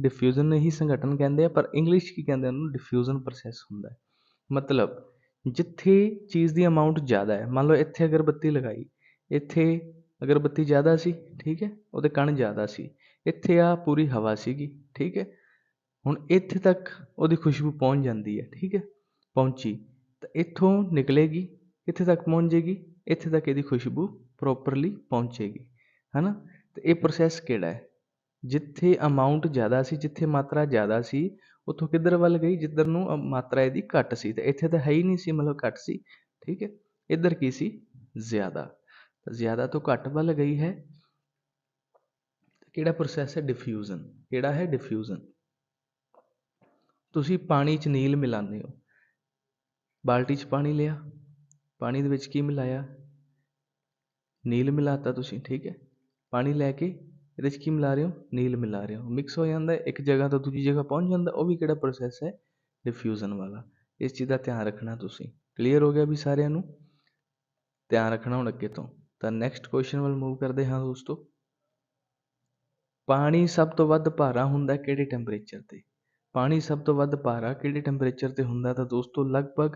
S1: ਡਿਫਿਊਜ਼ਨ ਹੀ ਸੰਗਠਨ ਕਹਿੰਦੇ ਆ, ਪਰ ਇੰਗਲਿਸ਼ ਕੀ ਕਹਿੰਦੇ ਉਹਨੂੰ ਡਿਫਿਊਜ਼ਨ ਪ੍ਰੋਸੈਸ ਹੁੰਦਾ ਮਤਲਬ ਜਿੱਥੇ ਚੀਜ਼ ਦੀ ਅਮਾਉਂਟ ਜ਼ਿਆਦਾ ਹੈ, ਮੰਨ ਲਓ ਇੱਥੇ ਅਗਰਬੱਤੀ ਲਗਾਈ, ਇੱਥੇ ਅਗਰਬੱਤੀ ਜ਼ਿਆਦਾ ਸੀ, ਠੀਕ ਹੈ, ਉਹਦੇ ਕਣ ਜ਼ਿਆਦਾ ਸੀ, ਇੱਥੇ ਆ ਪੂਰੀ ਹਵਾ ਸੀਗੀ, ਠੀਕ ਹੈ, ਹੁਣ ਇੱਥੇ ਤੱਕ ਉਹਦੀ ਖੁਸ਼ਬੂ ਪਹੁੰਚ ਜਾਂਦੀ ਹੈ, ਠੀਕ ਹੈ, ਪਹੁੰਚੀ, ਤਾਂ ਇੱਥੋਂ ਨਿਕਲੇਗੀ, ਇੱਥੇ ਤੱਕ ਪਹੁੰਚ ਜੇਗੀ ਇੱਥੇ ਤੱਕ ਇਹਦੀ ਖੁਸ਼ਬੂ ਪ੍ਰੋਪਰਲੀ ਪਹੁੰਚੇਗੀ, ਹੈਨਾ, ਤੇ ਇਹ ਪ੍ਰੋਸੈਸ ਕਿਹੜਾ ਹੈ? ਜਿੱਥੇ ਅਮਾਊਂਟ ਜ਼ਿਆਦਾ ਸੀ, ਜਿੱਥੇ ਮਾਤਰਾ ਜ਼ਿਆਦਾ ਸੀ, ਉੱਥੋਂ ਕਿੱਧਰ ਵੱਲ ਗਈ? ਜਿੱਧਰ ਨੂੰ ਮਾਤਰਾ ਇਹਦੀ ਘੱਟ ਸੀ। ਤੇ ਇੱਥੇ ਤਾਂ ਹੈ ਹੀ ਨਹੀਂ ਸੀ, ਮਤਲਬ ਘੱਟ ਸੀ। ਠੀਕ ਹੈ? ਇੱਧਰ ਕੀ ਸੀ? ਜ਼ਿਆਦਾ। ਜ਼ਿਆਦਾ ਤੋਂ ਘੱਟ ਵੱਲ ਗਈ ਹੈ। ਕਿਹੜਾ ਪ੍ਰੋਸੈਸ ਹੈ? ਡਿਫਿਊਜ਼ਨ ਕਿਹੜਾ ਹੈ? ਡਿਫਿਊਜ਼ਨ ਤੁਸੀਂ ਪਾਣੀ 'ਚ ਨੀਲ ਮਿਲਾਉਂਦੇ ਹੋ। ਬਾਲਟੀ 'ਚ ਪਾਣੀ ਲਿਆ। ਪਾਣੀ ਦੇ ਵਿੱਚ ਕੀ ਮਿਲਾਇਆ? ਨੀਲ ਮਿਲਾਤਾ ਤੁਸੀਂ। ਠੀਕ ਹੈ? ਪਾਣੀ ਲੈ ਕੇ ਇਹਦੇ 'ਚ ਕੀ ਮਿਲਾ ਰਹੇ ਹੋ? ਨੀਲ ਮਿਲਾ ਰਹੇ ਹੋ। ਮਿਕਸ ਹੋ ਜਾਂਦਾ ਇੱਕ ਜਗ੍ਹਾ ਤੋਂ ਦੂਜੀ ਜਗ੍ਹਾ ਪਹੁੰਚ ਜਾਂਦਾ। ਉਹ ਵੀ ਕਿਹੜਾ ਪ੍ਰੋਸੈਸ ਹੈ? ਡਿਫਿਊਜ਼ਨ ਵਾਲਾ। ਇਸ ਚੀਜ਼ ਦਾ ਧਿਆਨ ਰੱਖਣਾ ਤੁਸੀਂ। ਕਲੀਅਰ ਹੋ ਗਿਆ ਵੀ ਸਾਰਿਆਂ ਨੂੰ? ਧਿਆਨ ਰੱਖਣਾ ਹੁਣ ਅੱਗੇ ਤੋਂ। ਤਾਂ ਨੈਕਸਟ ਕੁਐਸਚਨ ਵੱਲ ਮੂਵ ਕਰਦੇ ਹਾਂ ਦੋਸਤੋ। ਪਾਣੀ ਸਭ ਤੋਂ ਵੱਧ ਭਾਰਾ ਹੁੰਦਾ ਕਿਹੜੇ ਟੈਂਪਰੇਚਰ ਤੇ? ਪਾਣੀ ਸਭ ਤੋਂ ਵੱਧ ਭਾਰਾ ਕਿਹੜੇ ਟੈਂਪਰੇਚਰ ਤੇ ਹੁੰਦਾ? ਤਾਂ ਦੋਸਤੋ ਲਗਭਗ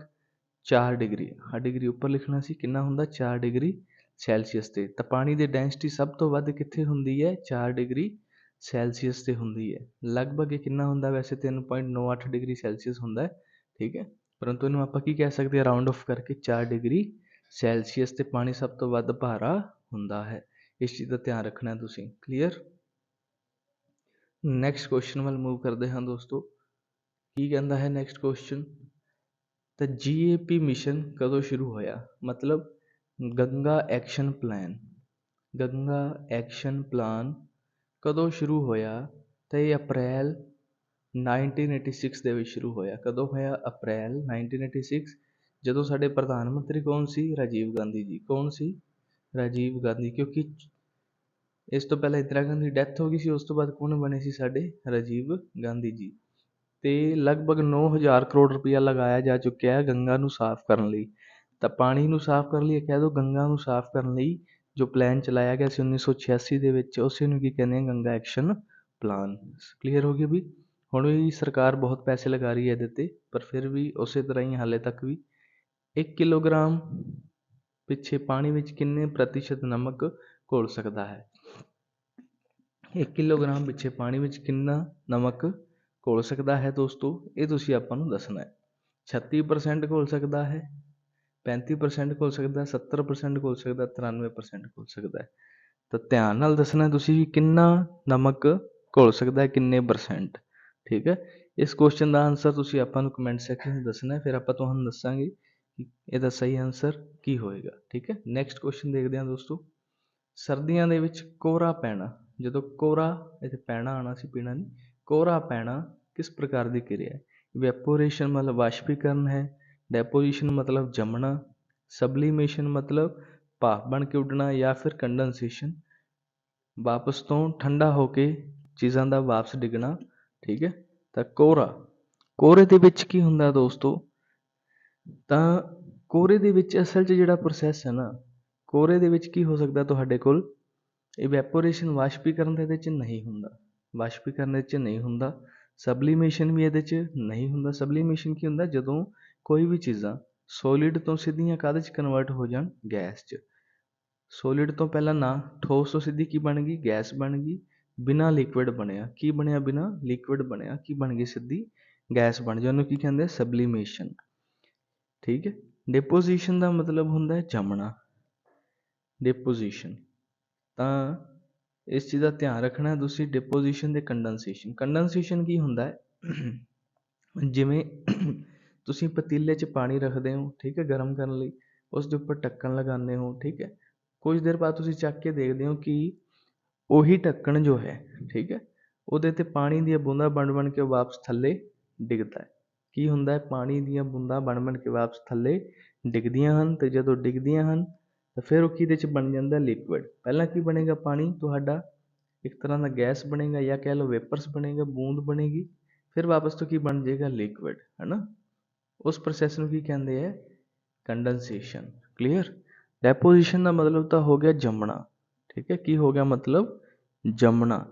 S1: 4 ਡਿਗਰੀ। ਹਾਂ ਡਿਗਰੀ ਉੱਪਰ ਲਿਖਣਾ ਸੀ। ਕਿੰਨਾ ਹੁੰਦਾ? 4 ਡਿਗਰੀ ਸੈਲਸੀਅਸ ਤੇ। ਤਾਂ ਪਾਣੀ ਦੀ ਡੈਂਸਿਟੀ ਸਭ ਤੋਂ ਵੱਧ ਕਿੱਥੇ ਹੁੰਦੀ ਹੈ? ਚਾਰ ਡਿਗਰੀ ਸੈਲਸੀਅਸ ਤੇ ਹੁੰਦੀ ਹੈ। ਲਗਭਗ ਇਹ ਕਿੰਨਾ ਹੁੰਦਾ? ਵੈਸੇ 3.98 ਡਿਗਰੀ ਸੈਲਸੀਅਸ ਹੁੰਦਾ ਠੀਕ ਹੈ? ਪਰੰਤੂ ਇਹਨੂੰ ਆਪਾਂ ਕੀ ਕਹਿ ਸਕਦੇ ਹਾਂ? ਰਾਊਂਡ ਆਫ ਕਰਕੇ ਚਾਰ ਡਿਗਰੀ ਸੈਲਸੀਅਸ ਤੇ ਪਾਣੀ ਸਭ ਤੋਂ ਵੱਧ ਭਾਰਾ ਹੁੰਦਾ ਹੈ। ਇਸ ਚੀਜ਼ ਦਾ ਧਿਆਨ ਰੱਖਣਾ ਤੁਸੀਂ। ਕਲੀਅਰ ਨੈਕਸਟ ਕੁਐਸਚਨ ਵੱਲ ਮੂਵ ਕਰਦੇ ਹਾਂ ਦੋਸਤੋ। ਕੀ ਕਹਿੰਦਾ ਹੈ ਨੈਕਸਟ ਕੁਐਸਚਨ ਤਾਂ ਜੀਏਪੀ ਮਿਸ਼ਨ ਕਦੋਂ ਸ਼ੁਰੂ ਹੋਇਆ? ਮਤਲਬ Ganga action plan. Ganga action plan ਕਦੋਂ ਸ਼ੁਰੂ ਹੋਇਆ ਤਾਂ ਇਹ ਅਪ੍ਰੈਲ 1986 ਦੇ ਵਿੱਚ ਸ਼ੁਰੂ ਹੋਇਆ। ਕਦੋਂ ਹੋਇਆ ਅਪ੍ਰੈਲ 1986 ਜਦੋਂ ਸਾਡੇ ਪ੍ਰਧਾਨ ਮੰਤਰੀ ਕੌਣ ਸੀ? ਰਾਜੀਵ ਗਾਂਧੀ ਜੀ। ਕੌਣ ਸੀ? ਰਾਜੀਵ ਗਾਂਧੀ। ਕਿਉਂਕਿ ਇਸ ਤੋਂ ਪਹਿਲਾਂ ਇੰਦਰਾ ਗਾਂਧੀ ਦੀ ਡੈਥ ਹੋ ਗਈ ਸੀ, ਉਸ ਤੋਂ ਬਾਅਦ ਕੌਣ ਬਣੇ ਸੀ ਸਾਡੇ? ਰਾਜੀਵ ਗਾਂਧੀ ਜੀ। ਤੇ ਲਗਭਗ 9000 ਕਰੋੜ ਰੁਪਇਆ ਲਗਾਇਆ ਜਾ ਚੁੱਕਿਆ ਹੈ ਗੰਗਾ ਨੂੰ ਸਾਫ਼ ਕਰਨ ਲਈ। ਤਾਂ ਪਾਣੀ ਨੂੰ ਸਾਫ਼ ਕਰਨ ਲਈ ਇਹ ਕਹਿ ਦਿਓ ਗੰਗਾ ਨੂੰ ਸਾਫ਼ ਕਰਨ ਲਈ ਜੋ ਪਲੈਨ ਚਲਾਇਆ ਗਿਆ ਸੀ 1986 ਦੇ ਵਿੱਚ, ਉਸੇ ਨੂੰ ਕੀ ਕਹਿੰਦੇ ਆ, ਗੰਗਾ ਐਕਸ਼ਨ ਪਲਾਨ। ਕਲੀਅਰ ਹੋ ਗਿਆ ਵੀ ਹੁਣ ਵੀ ਸਰਕਾਰ ਬਹੁਤ ਪੈਸੇ ਲਗਾ ਰਹੀ ਹੈ ਇਹਦੇ ਤੇ, ਪਰ ਫਿਰ ਵੀ ਉਸੇ ਤਰ੍ਹਾਂ ਹੀ ਹਾਲੇ ਤੱਕ ਵੀ 1 ਕਿਲੋਗ੍ਰਾਮ ਪਿੱਛੇ ਪਾਣੀ ਵਿੱਚ ਕਿੰਨੇ ਪ੍ਰਤੀਸ਼ਤ ਨਮਕ ਘੋਲ ਸਕਦਾ ਹੈ? 1 ਕਿਲੋਗ੍ਰਾਮ ਪਿੱਛੇ ਪਾਣੀ ਵਿੱਚ ਕਿੰਨਾ ਨਮਕ ਘੋਲ ਸਕਦਾ ਹੈ ਦੋਸਤੋ? ਇਹ ਤੁਸੀਂ ਆਪਾਂ ਨੂੰ ਦੱਸਣਾ ਹੈ। 36% ਘੁਲ ਸਕਦਾ ਹੈ 35% ਘੁਲ ਸਕਦਾ, ਸੱਤਰ 70% ਘੁਲ ਸਕਦਾ, ਤਰਾਨਵੇਂ 93% ਘੁਲ ਸਕਦਾ ਤਾਂ ਧਿਆਨ ਨਾਲ ਦੱਸਣਾ ਤੁਸੀਂ ਵੀ ਕਿੰਨਾ ਨਮਕ ਘੁਲ ਸਕਦਾ ਕਿੰਨੇ ਪਰਸੈਂਟ ਠੀਕ ਹੈ? ਇਸ ਕੁਐਸਚਨ ਦਾ ਆਨਸਰ ਤੁਸੀਂ ਆਪਾਂ ਨੂੰ ਕਮੈਂਟ ਸੈਕਸ਼ਨ 'ਚ ਦੱਸਣਾ ਫਿਰ ਆਪਾਂ ਤੁਹਾਨੂੰ ਦੱਸਾਂਗੇ ਕਿ ਇਹਦਾ ਸਹੀ ਆਨਸਰ ਕੀ ਹੋਏਗਾ, ਠੀਕ ਹੈ? ਨੈਕਸਟ ਕੁਐਸਚਨ ਦੇਖਦੇ ਹਾਂ ਦੋਸਤੋ। ਸਰਦੀਆਂ ਦੇ ਵਿੱਚ ਕੋਹਰਾ ਪੈਣਾ, ਜਦੋਂ ਕੋਹਰਾ ਇੱਥੇ ਪੈਣਾ ਆਣਾ ਸੀ, ਪੀਣਾ ਨਹੀਂ, ਕੋਹਰਾ ਪੈਣਾ ਕਿਸ ਪ੍ਰਕਾਰ ਦੀ ਕਿਰਿਆ ਹੈ? ਇਵੈਪੋਰੇਸ਼ਨ ਮਤਲਬ ਵਾਸ਼ਪੀਕਰਨ ਹੈ ਡੈਪੋਜੀਸ਼ਨ ਮਤਲਬ ਜੰਮਣਾ ਸਬਲੀਮੇਸ਼ਨ ਮਤਲਬ ਭਾਫ ਬਣ ਕੇ ਉੱਡਣਾ ਜਾਂ ਫਿਰ ਕੰਡਨਸੇਸ਼ਨ ਵਾਪਸ ਤੋਂ ਠੰਡਾ ਹੋ ਕੇ ਚੀਜ਼ਾਂ ਦਾ ਵਾਪਸ ਡਿੱਗਣਾ, ਠੀਕ ਹੈ? ਤਾਂ ਕੋਹਰਾ, ਕੋਹਰੇ ਦੇ ਵਿੱਚ ਕੀ ਹੁੰਦਾ ਦੋਸਤੋ? ਤਾਂ ਕੋਹਰੇ ਦੇ ਵਿੱਚ ਅਸਲ 'ਚ ਜਿਹੜਾ ਪ੍ਰੋਸੈਸ ਹੈ ਨਾ, ਕੋਹਰੇ ਦੇ ਵਿੱਚ ਕੀ ਹੋ ਸਕਦਾ ਤੁਹਾਡੇ ਕੋਲ? ਇਵੈਪੋਰੇਸ਼ਨ ਵਾਸ਼ਪੀਕਰਨ ਦੇ ਇਹਦੇ 'ਚ ਨਹੀਂ ਹੁੰਦਾ, ਵਾਸ਼ਪੀਕਰਨ ਦੇ 'ਚ ਨਹੀਂ ਹੁੰਦਾ ਸਬਲੀਮੇਸ਼ਨ ਵੀ ਇਹਦੇ 'ਚ ਨਹੀਂ ਹੁੰਦਾ ਸਬਲੀਮੇਸ਼ਨ ਕੀ ਹੁੰਦਾ? ਜਦੋਂ ਕੋਈ ਵੀ ਚੀਜ਼ਾਂ ਸੋਲਿਡ ਤੋਂ ਸਿੱਧੀਆਂ ਕਾਹਦੇ 'ਚ ਕਨਵਰਟ ਹੋ ਜਾਣ? ਗੈਸ 'ਚ। ਸੋਲਿਡ ਤੋਂ ਪਹਿਲਾਂ ਨਾ ਠੋਸ ਤੋਂ ਸਿੱਧੀ ਕੀ ਬਣ ਗਈ? ਗੈਸ ਬਣ ਗਈ। ਬਿਨਾਂ ਲਿਕੁਇਡ ਬਣਿਆ। ਕੀ ਬਣਿਆ ਬਿਨਾਂ? ਲਿਕੁਇਡ ਬਣਿਆ। ਕੀ ਬਣ ਗਈ ਸਿੱਧੀ? ਗੈਸ ਬਣ ਜਾ ਉਹਨੂੰ ਕੀ ਕਹਿੰਦੇ ਸਬਲੀਮੇਸ਼ਨ ਠੀਕ ਹੈ? ਡਿਪੋਜੀਸ਼ਨ ਦਾ ਮਤਲਬ ਹੁੰਦਾ ਹੈ ਜੰਮਣਾ। ਡਿਪੋਜੀਸ਼ਨ ਤਾਂ ਇਸ ਚੀਜ਼ ਦਾ ਧਿਆਨ ਰੱਖਣਾ ਹੈ ਤੁਸੀਂ ਡਿਪੋਜੀਸ਼ਨ ਤੇ ਕੰਡੈਂਸੇਸ਼ਨ ਕੰਡੈਂਸੇਸ਼ਨ ਕੀ ਹੁੰਦਾ ਹੈ? ਜਿਵੇਂ ਤੁਸੀਂ ਪਤੀਲੇ 'ਚ ਪਾਣੀ ਰੱਖਦੇ ਹੋ, ਠੀਕ ਹੈ, ਗਰਮ ਕਰਨ ਲਈ, ਉਸ ਦੇ ਉੱਪਰ ਢੱਕਣ ਲਗਾਉਂਦੇ ਹੋ, ਠੀਕ ਹੈ। ਕੁਝ ਦੇਰ ਬਾਅਦ ਤੁਸੀਂ ਚੱਕ ਕੇ ਦੇਖਦੇ ਹੋ ਕਿ ਉਹੀ ਢੱਕਣ ਜੋ ਹੈ, ਠੀਕ ਹੈ, ਉਹਦੇ ਤੇ ਪਾਣੀ ਦੀਆਂ ਬੂੰਦਾਂ ਬਣ ਬਣ ਕੇ ਵਾਪਸ ਥੱਲੇ ਡਿੱਗਦਾ ਹੈ। ਕੀ ਹੁੰਦਾ ਹੈ? ਪਾਣੀ ਦੀਆਂ ਬੂੰਦਾਂ ਬਣ ਬਣ ਕੇ ਵਾਪਸ ਥੱਲੇ ਡਿੱਗਦੀਆਂ ਹਨ ਅਤੇ ਜਦੋਂ ਡਿੱਗਦੀਆਂ ਹਨ, ਤਾਂ ਫਿਰ ਉਹ ਕਿਹਦੇ 'ਚ ਬਣ ਜਾਂਦਾ ਲਿਕੁਇਡ ਪਹਿਲਾਂ ਕੀ ਬਣੇਗਾ ਪਾਣੀ? ਤੁਹਾਡਾ ਇੱਕ ਤਰ੍ਹਾਂ ਦਾ ਗੈਸ ਬਣੇਗਾ ਜਾਂ ਕਹਿ ਲਓ ਵੇਪਰਸ ਬਣੇਗਾ, ਬੂੰਦ ਬਣੇਗੀ, ਫਿਰ ਵਾਪਸ ਤੋਂ ਕੀ ਬਣ ਜਾਏਗਾ? ਲਿਕੁਇਡ ਹੈ ਨਾ? ਉਸ ਪ੍ਰੋਸੈਸ ਨੂੰ ਕੀ ਕਹਿੰਦੇ ਹੈ ਕੰਡੈਂਸੇਸ਼ਨ ਕਲੀਅਰ ਡੈਪੋਜੀਸ਼ਨ ਦਾ ਮਤਲਬ ਤਾਂ ਹੋ ਗਿਆ ਜੰਮਣਾ। ਠੀਕ ਹੈ? ਕੀ ਹੋ ਗਿਆ ਮਤਲਬ? ਜੰਮਣਾ।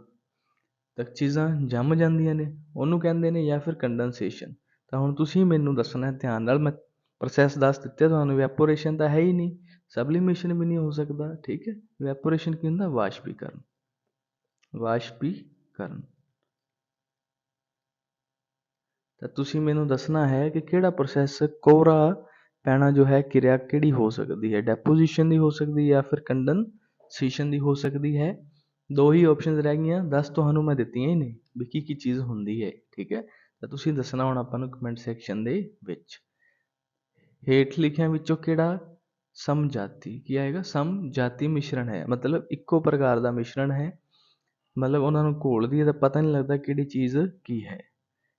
S1: ਤਾਂ ਚੀਜ਼ਾਂ ਜੰਮ ਜਾਂਦੀਆਂ ਨੇ। ਉਹਨੂੰ ਕਹਿੰਦੇ ਨੇ ਜਾਂ ਫਿਰ ਕੰਡੈਂਸੇਸ਼ਨ ਤਾਂ ਹੁਣ ਤੁਸੀਂ ਮੈਨੂੰ ਦੱਸਣਾ ਹੈ, ਧਿਆਨ ਨਾਲ ਮੈਂ ਪ੍ਰੋਸੈਸ ਦੱਸ ਦਿੱਤੇ, ਤੁਹਾਨੂੰ ਵੈਪੋਰੇਸ਼ਨ ਤਾਂ ਹੈ ਹੀ ਨਹੀਂ। ਸਬਲੀਮੇਸ਼ਨ ਵੀ ਨਹੀਂ ਹੋ ਸਕਦਾ। ਠੀਕ ਹੈ? ਵੈਪੋਰੇਸ਼ਨ ਕੀ ਹੁੰਦਾ? ਵਾਸ਼ਪੀਕਰਨ ਵਾਸ਼ਪੀਕਰਨ ਤਾਂ ਤੁਸੀਂ ਮੈਨੂੰ ਦੱਸਣਾ ਹੈ ਕਿ ਕਿਹੜਾ ਪ੍ਰੋਸੈਸ ਕੋਹਰਾ ਪੈਣਾ ਜੋ ਹੈ, ਕਿਰਿਆ ਕਿਹੜੀ ਹੋ ਸਕਦੀ ਹੈ? ਡੈਪੋਜੀਸ਼ਨ ਦੀ ਹੋ ਸਕਦੀ ਜਾਂ ਫਿਰ ਕੰਡੈਂਸੇਸ਼ਨ ਦੀ ਹੋ ਸਕਦੀ ਹੈ? ਦੋ ਹੀ ਆਪਸ਼ਨਸ ਰਹਿ ਗਈਆਂ 10 ਤੁਹਾਨੂੰ ਮੈਂ ਦਿੱਤੀਆਂ ਹੀ ਨੇ ਵੀ ਕੀ ਕੀ ਚੀਜ਼ ਹੁੰਦੀ ਹੈ, ਠੀਕ ਹੈ? ਤਾਂ ਤੁਸੀਂ ਦੱਸਣਾ ਹੁਣ ਆਪਾਂ ਨੂੰ ਕਮੈਂਟ ਸੈਕਸ਼ਨ ਦੇ ਵਿੱਚ। ਹੇਠ ਲਿਖਿਆਂ ਵਿੱਚੋਂ ਕਿਹੜਾ ਸਮਜਾਤੀ? ਕੀ ਆਏਗਾ? ਸਮਜਾਤੀ ਮਿਸ਼ਰਣ ਹੈ। ਮਤਲਬ ਇੱਕੋ ਪ੍ਰਕਾਰ ਦਾ ਮਿਸ਼ਰਣ ਹੈ। ਮਤਲਬ ਉਹਨਾਂ ਨੂੰ ਘੋਲਦੀ ਹੈ ਤਾਂ ਪਤਾ ਨਹੀਂ ਲੱਗਦਾ ਕਿਹੜੀ ਚੀਜ਼ ਕੀ ਹੈ।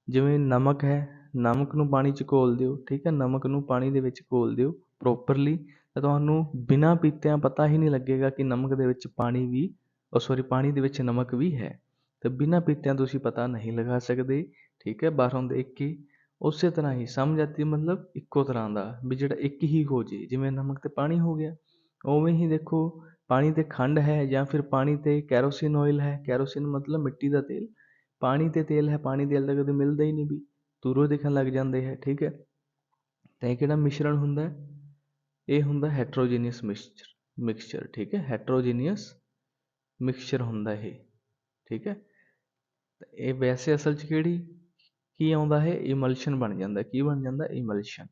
S1: ਜਿਵੇਂ ਨਮਕ ਹੈ, ਨਮਕ ਨੂੰ ਪਾਣੀ 'ਚ ਘੋਲ ਦਿਓ, ਠੀਕ ਹੈ, ਨਮਕ ਨੂੰ ਪਾਣੀ ਦੇ ਵਿੱਚ ਘੋਲ ਦਿਓ ਪ੍ਰੋਪਰਲੀ ਤਾਂ ਤੁਹਾਨੂੰ ਬਿਨਾਂ ਪੀਤਿਆਂ ਪਤਾ ਹੀ ਨਹੀਂ ਲੱਗੇਗਾ ਕਿ ਨਮਕ ਦੇ ਵਿੱਚ ਪਾਣੀ ਵੀ ਉਹ ਸੌਰੀ ਪਾਣੀ ਦੇ ਵਿੱਚ ਨਮਕ ਵੀ ਹੈ। ਅਤੇ ਬਿਨਾਂ ਪੀਤਿਆਂ ਤੁਸੀਂ ਪਤਾ ਨਹੀਂ ਲਗਾ ਸਕਦੇ, ਠੀਕ ਹੈ, ਬਾਹਰੋਂ ਦੇਖ ਕੇ ਉਸੇ ਤਰ੍ਹਾਂ ਹੀ ਸਮਝ ਆਤੀ ਮਤਲਬ ਇੱਕੋ ਤਰ੍ਹਾਂ ਦਾ, ਵੀ ਜਿਹੜਾ ਇੱਕ ਹੀ ਹੋ ਜੇ, ਜਿਵੇਂ ਨਮਕ ਤੇ ਪਾਣੀ ਹੋ ਗਿਆ। ਉਵੇਂ ਹੀ ਦੇਖੋ, ਪਾਣੀ ਤੇ ਖੰਡ ਹੈ ਜਾਂ ਫਿਰ ਪਾਣੀ ਤੇ ਕੈਰੋਸਿਨ ਆਇਲ ਹੈ, ਕੈਰੋਸਿਨ ਮਤਲਬ ਮਿੱਟੀ ਦਾ ਤੇਲ। ਪਾਣੀ ਤੇ ਤੇਲ ਹੈ, ਪਾਣੀ ਤੇਲ ਤਾਂ ਕਦੇ ਮਿਲਦਾ ਹੀ ਨਹੀਂ ਵੀ। ਦੂਰੋਂ ਦਿਖਣ ਲੱਗ ਜਾਂਦੇ ਹੈ, ਠੀਕ ਹੈ। ਤਾਂ ਇਹ ਕਿਹੜਾ ਮਿਸ਼ਰਣ ਹੁੰਦਾ ਇਹ ਹੁੰਦਾ ਹੈਟਰੋਜੀਨੀਅਸ ਮਿਕਸਚਰ ਮਿਕਸਚਰ ਠੀਕ ਹੈ। ਹੈਟਰੋਜੀਨੀਅਸ ਮਿਕਸਚਰ ਹੁੰਦਾ ਇਹ, ਠੀਕ ਹੈ। ਇਹ ਵੈਸੇ ਅਸਲ 'ਚ ਕਿਹੜੀ, ਕੀ ਆਉਂਦਾ ਹੈ? ਇਮਲਸ਼ਨ ਬਣ ਜਾਂਦਾ ਕੀ ਬਣ ਜਾਂਦਾ? ਇਮਲਸ਼ਨ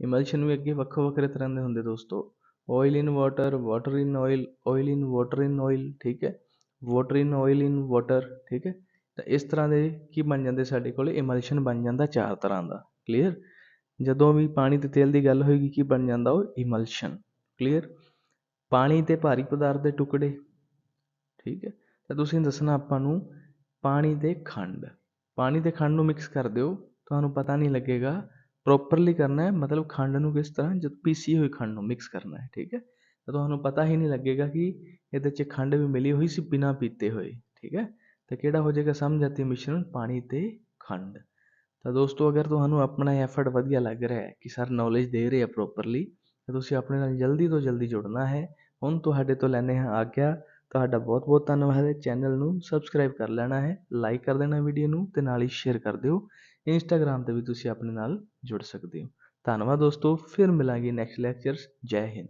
S1: ਇਮਲਸ਼ਨ ਵੀ ਅੱਗੇ ਵੱਖੋ ਵੱਖਰੇ ਤਰ੍ਹਾਂ ਦੇ ਹੁੰਦੇ ਦੋਸਤੋ। Oil in water water in oil oil in water in oil ਠੀਕ ਹੈ। Water in oil in water ਠੀਕ ਹੈ। ਤਾਂ ਇਸ ਤਰ੍ਹਾਂ ਦੇ ਕੀ ਬਣ ਜਾਂਦੇ ਸਾਡੇ ਕੋਲ? ਇਮਲਸ਼ਨ ਬਣ ਜਾਂਦਾ ਚਾਰ ਤਰ੍ਹਾਂ ਦਾ। ਕਲੀਅਰ ਜਦੋਂ ਵੀ ਪਾਣੀ ਤੇ ਤੇਲ ਦੀ ਗੱਲ ਹੋਏਗੀ, ਕੀ ਬਣ ਜਾਂਦਾ ਉਹ? ਇਮਲਸ਼ਨ ਕਲੀਅਰ ਪਾਣੀ ਤੇ ਭਾਰੀ ਪਦਾਰਥ ਦੇ ਟੁਕੜੇ। ਠੀਕ ਹੈ? ਤਾਂ ਤੁਸੀਂ ਦੱਸਣਾ ਆਪਾਂ ਨੂੰ ਪਾਣੀ ਤੇ ਖੰਡ। ਪਾਣੀ ਤੇ ਖੰਡ ਨੂੰ ਮਿਕਸ ਕਰ ਦਿਓ। ਤੁਹਾਨੂੰ ਪਤਾ ਨਹੀਂ ਲੱਗੇਗਾ। ਪ੍ਰੋਪਰਲੀ ਕਰਨਾ ਹੈ, ਮਤਲਬ ਖੰਡ ਨੂੰ ਕਿਸ ਤਰ੍ਹਾਂ? ਜਦ ਪੀਸੀ ਹੋਈ ਖੰਡ ਨੂੰ ਮਿਕਸ ਕਰਨਾ ਹੈ, ਠੀਕ ਹੈ? ਤਾਂ ਤੁਹਾਨੂੰ ਪਤਾ ਹੀ ਨਹੀਂ ਲੱਗੇਗਾ ਕਿ ਇਹਦੇ 'ਚ ਖੰਡ ਵੀ ਮਿਲੀ ਹੋਈ ਸੀ ਬਿਨਾਂ ਪੀਤੇ ਹੋਏ, ਠੀਕ ਹੈ? ਤਾਂ ਕਿਹੜਾ ਹੋ ਜਾਏਗਾ ਸਮਝਾਤੀ ਮਿਸ਼ਰਣ ਪਾਣੀ ਤੇ ਖੰਡ। ਤਾਂ ਦੋਸਤੋ, ਅਗਰ ਤੁਹਾਨੂੰ ਆਪਣਾ ਐਫਰਟ ਵਧੀਆ ਲੱਗ ਰਿਹਾ ਹੈ ਕਿ ਸਰ ਨੌਲੇਜ ਦੇ ਰਹੇ ਆ ਪ੍ਰੋਪਰਲੀ ਤਾਂ ਤੁਸੀਂ ਆਪਣੇ ਨਾਲ ਜਲਦੀ ਤੋਂ ਜਲਦੀ ਜੁੜਨਾ ਹੈ। ਹੁਣ ਤੁਹਾਡੇ ਤੋਂ ਲੈਣੇ ਹਾਂ ਆਗਿਆ। ਤੁਹਾਡਾ ਬਹੁਤ ਬਹੁਤ ਧੰਨਵਾਦ ਹੈ। ਚੈਨਲ ਨੂੰ ਸਬਸਕ੍ਰਾਈਬ ਕਰ ਲੈਣਾ ਹੈ ਲਾਈਕ ਕਰ ਦੇਣਾ ਵੀਡੀਓ ਨੂੰ ਤੇ ਨਾਲ ਹੀ ਸ਼ੇਅਰ ਕਰ ਦਿਓ। ਇੰਸਟਾਗ੍ਰam ਤੇ ਵੀ ਤੁਸੀਂ ਆਪਣੇ ਨਾਲ ਜੁੜ ਸਕਦੇ ਹੋ। ਧੰਨਵਾਦ ਦੋਸਤੋ, ਫਿਰ ਮਿਲਾਂਗੇ ਨੈਕਸਟ ਲੈਕਚਰਸ ਜੈ ਹਿੰਦ।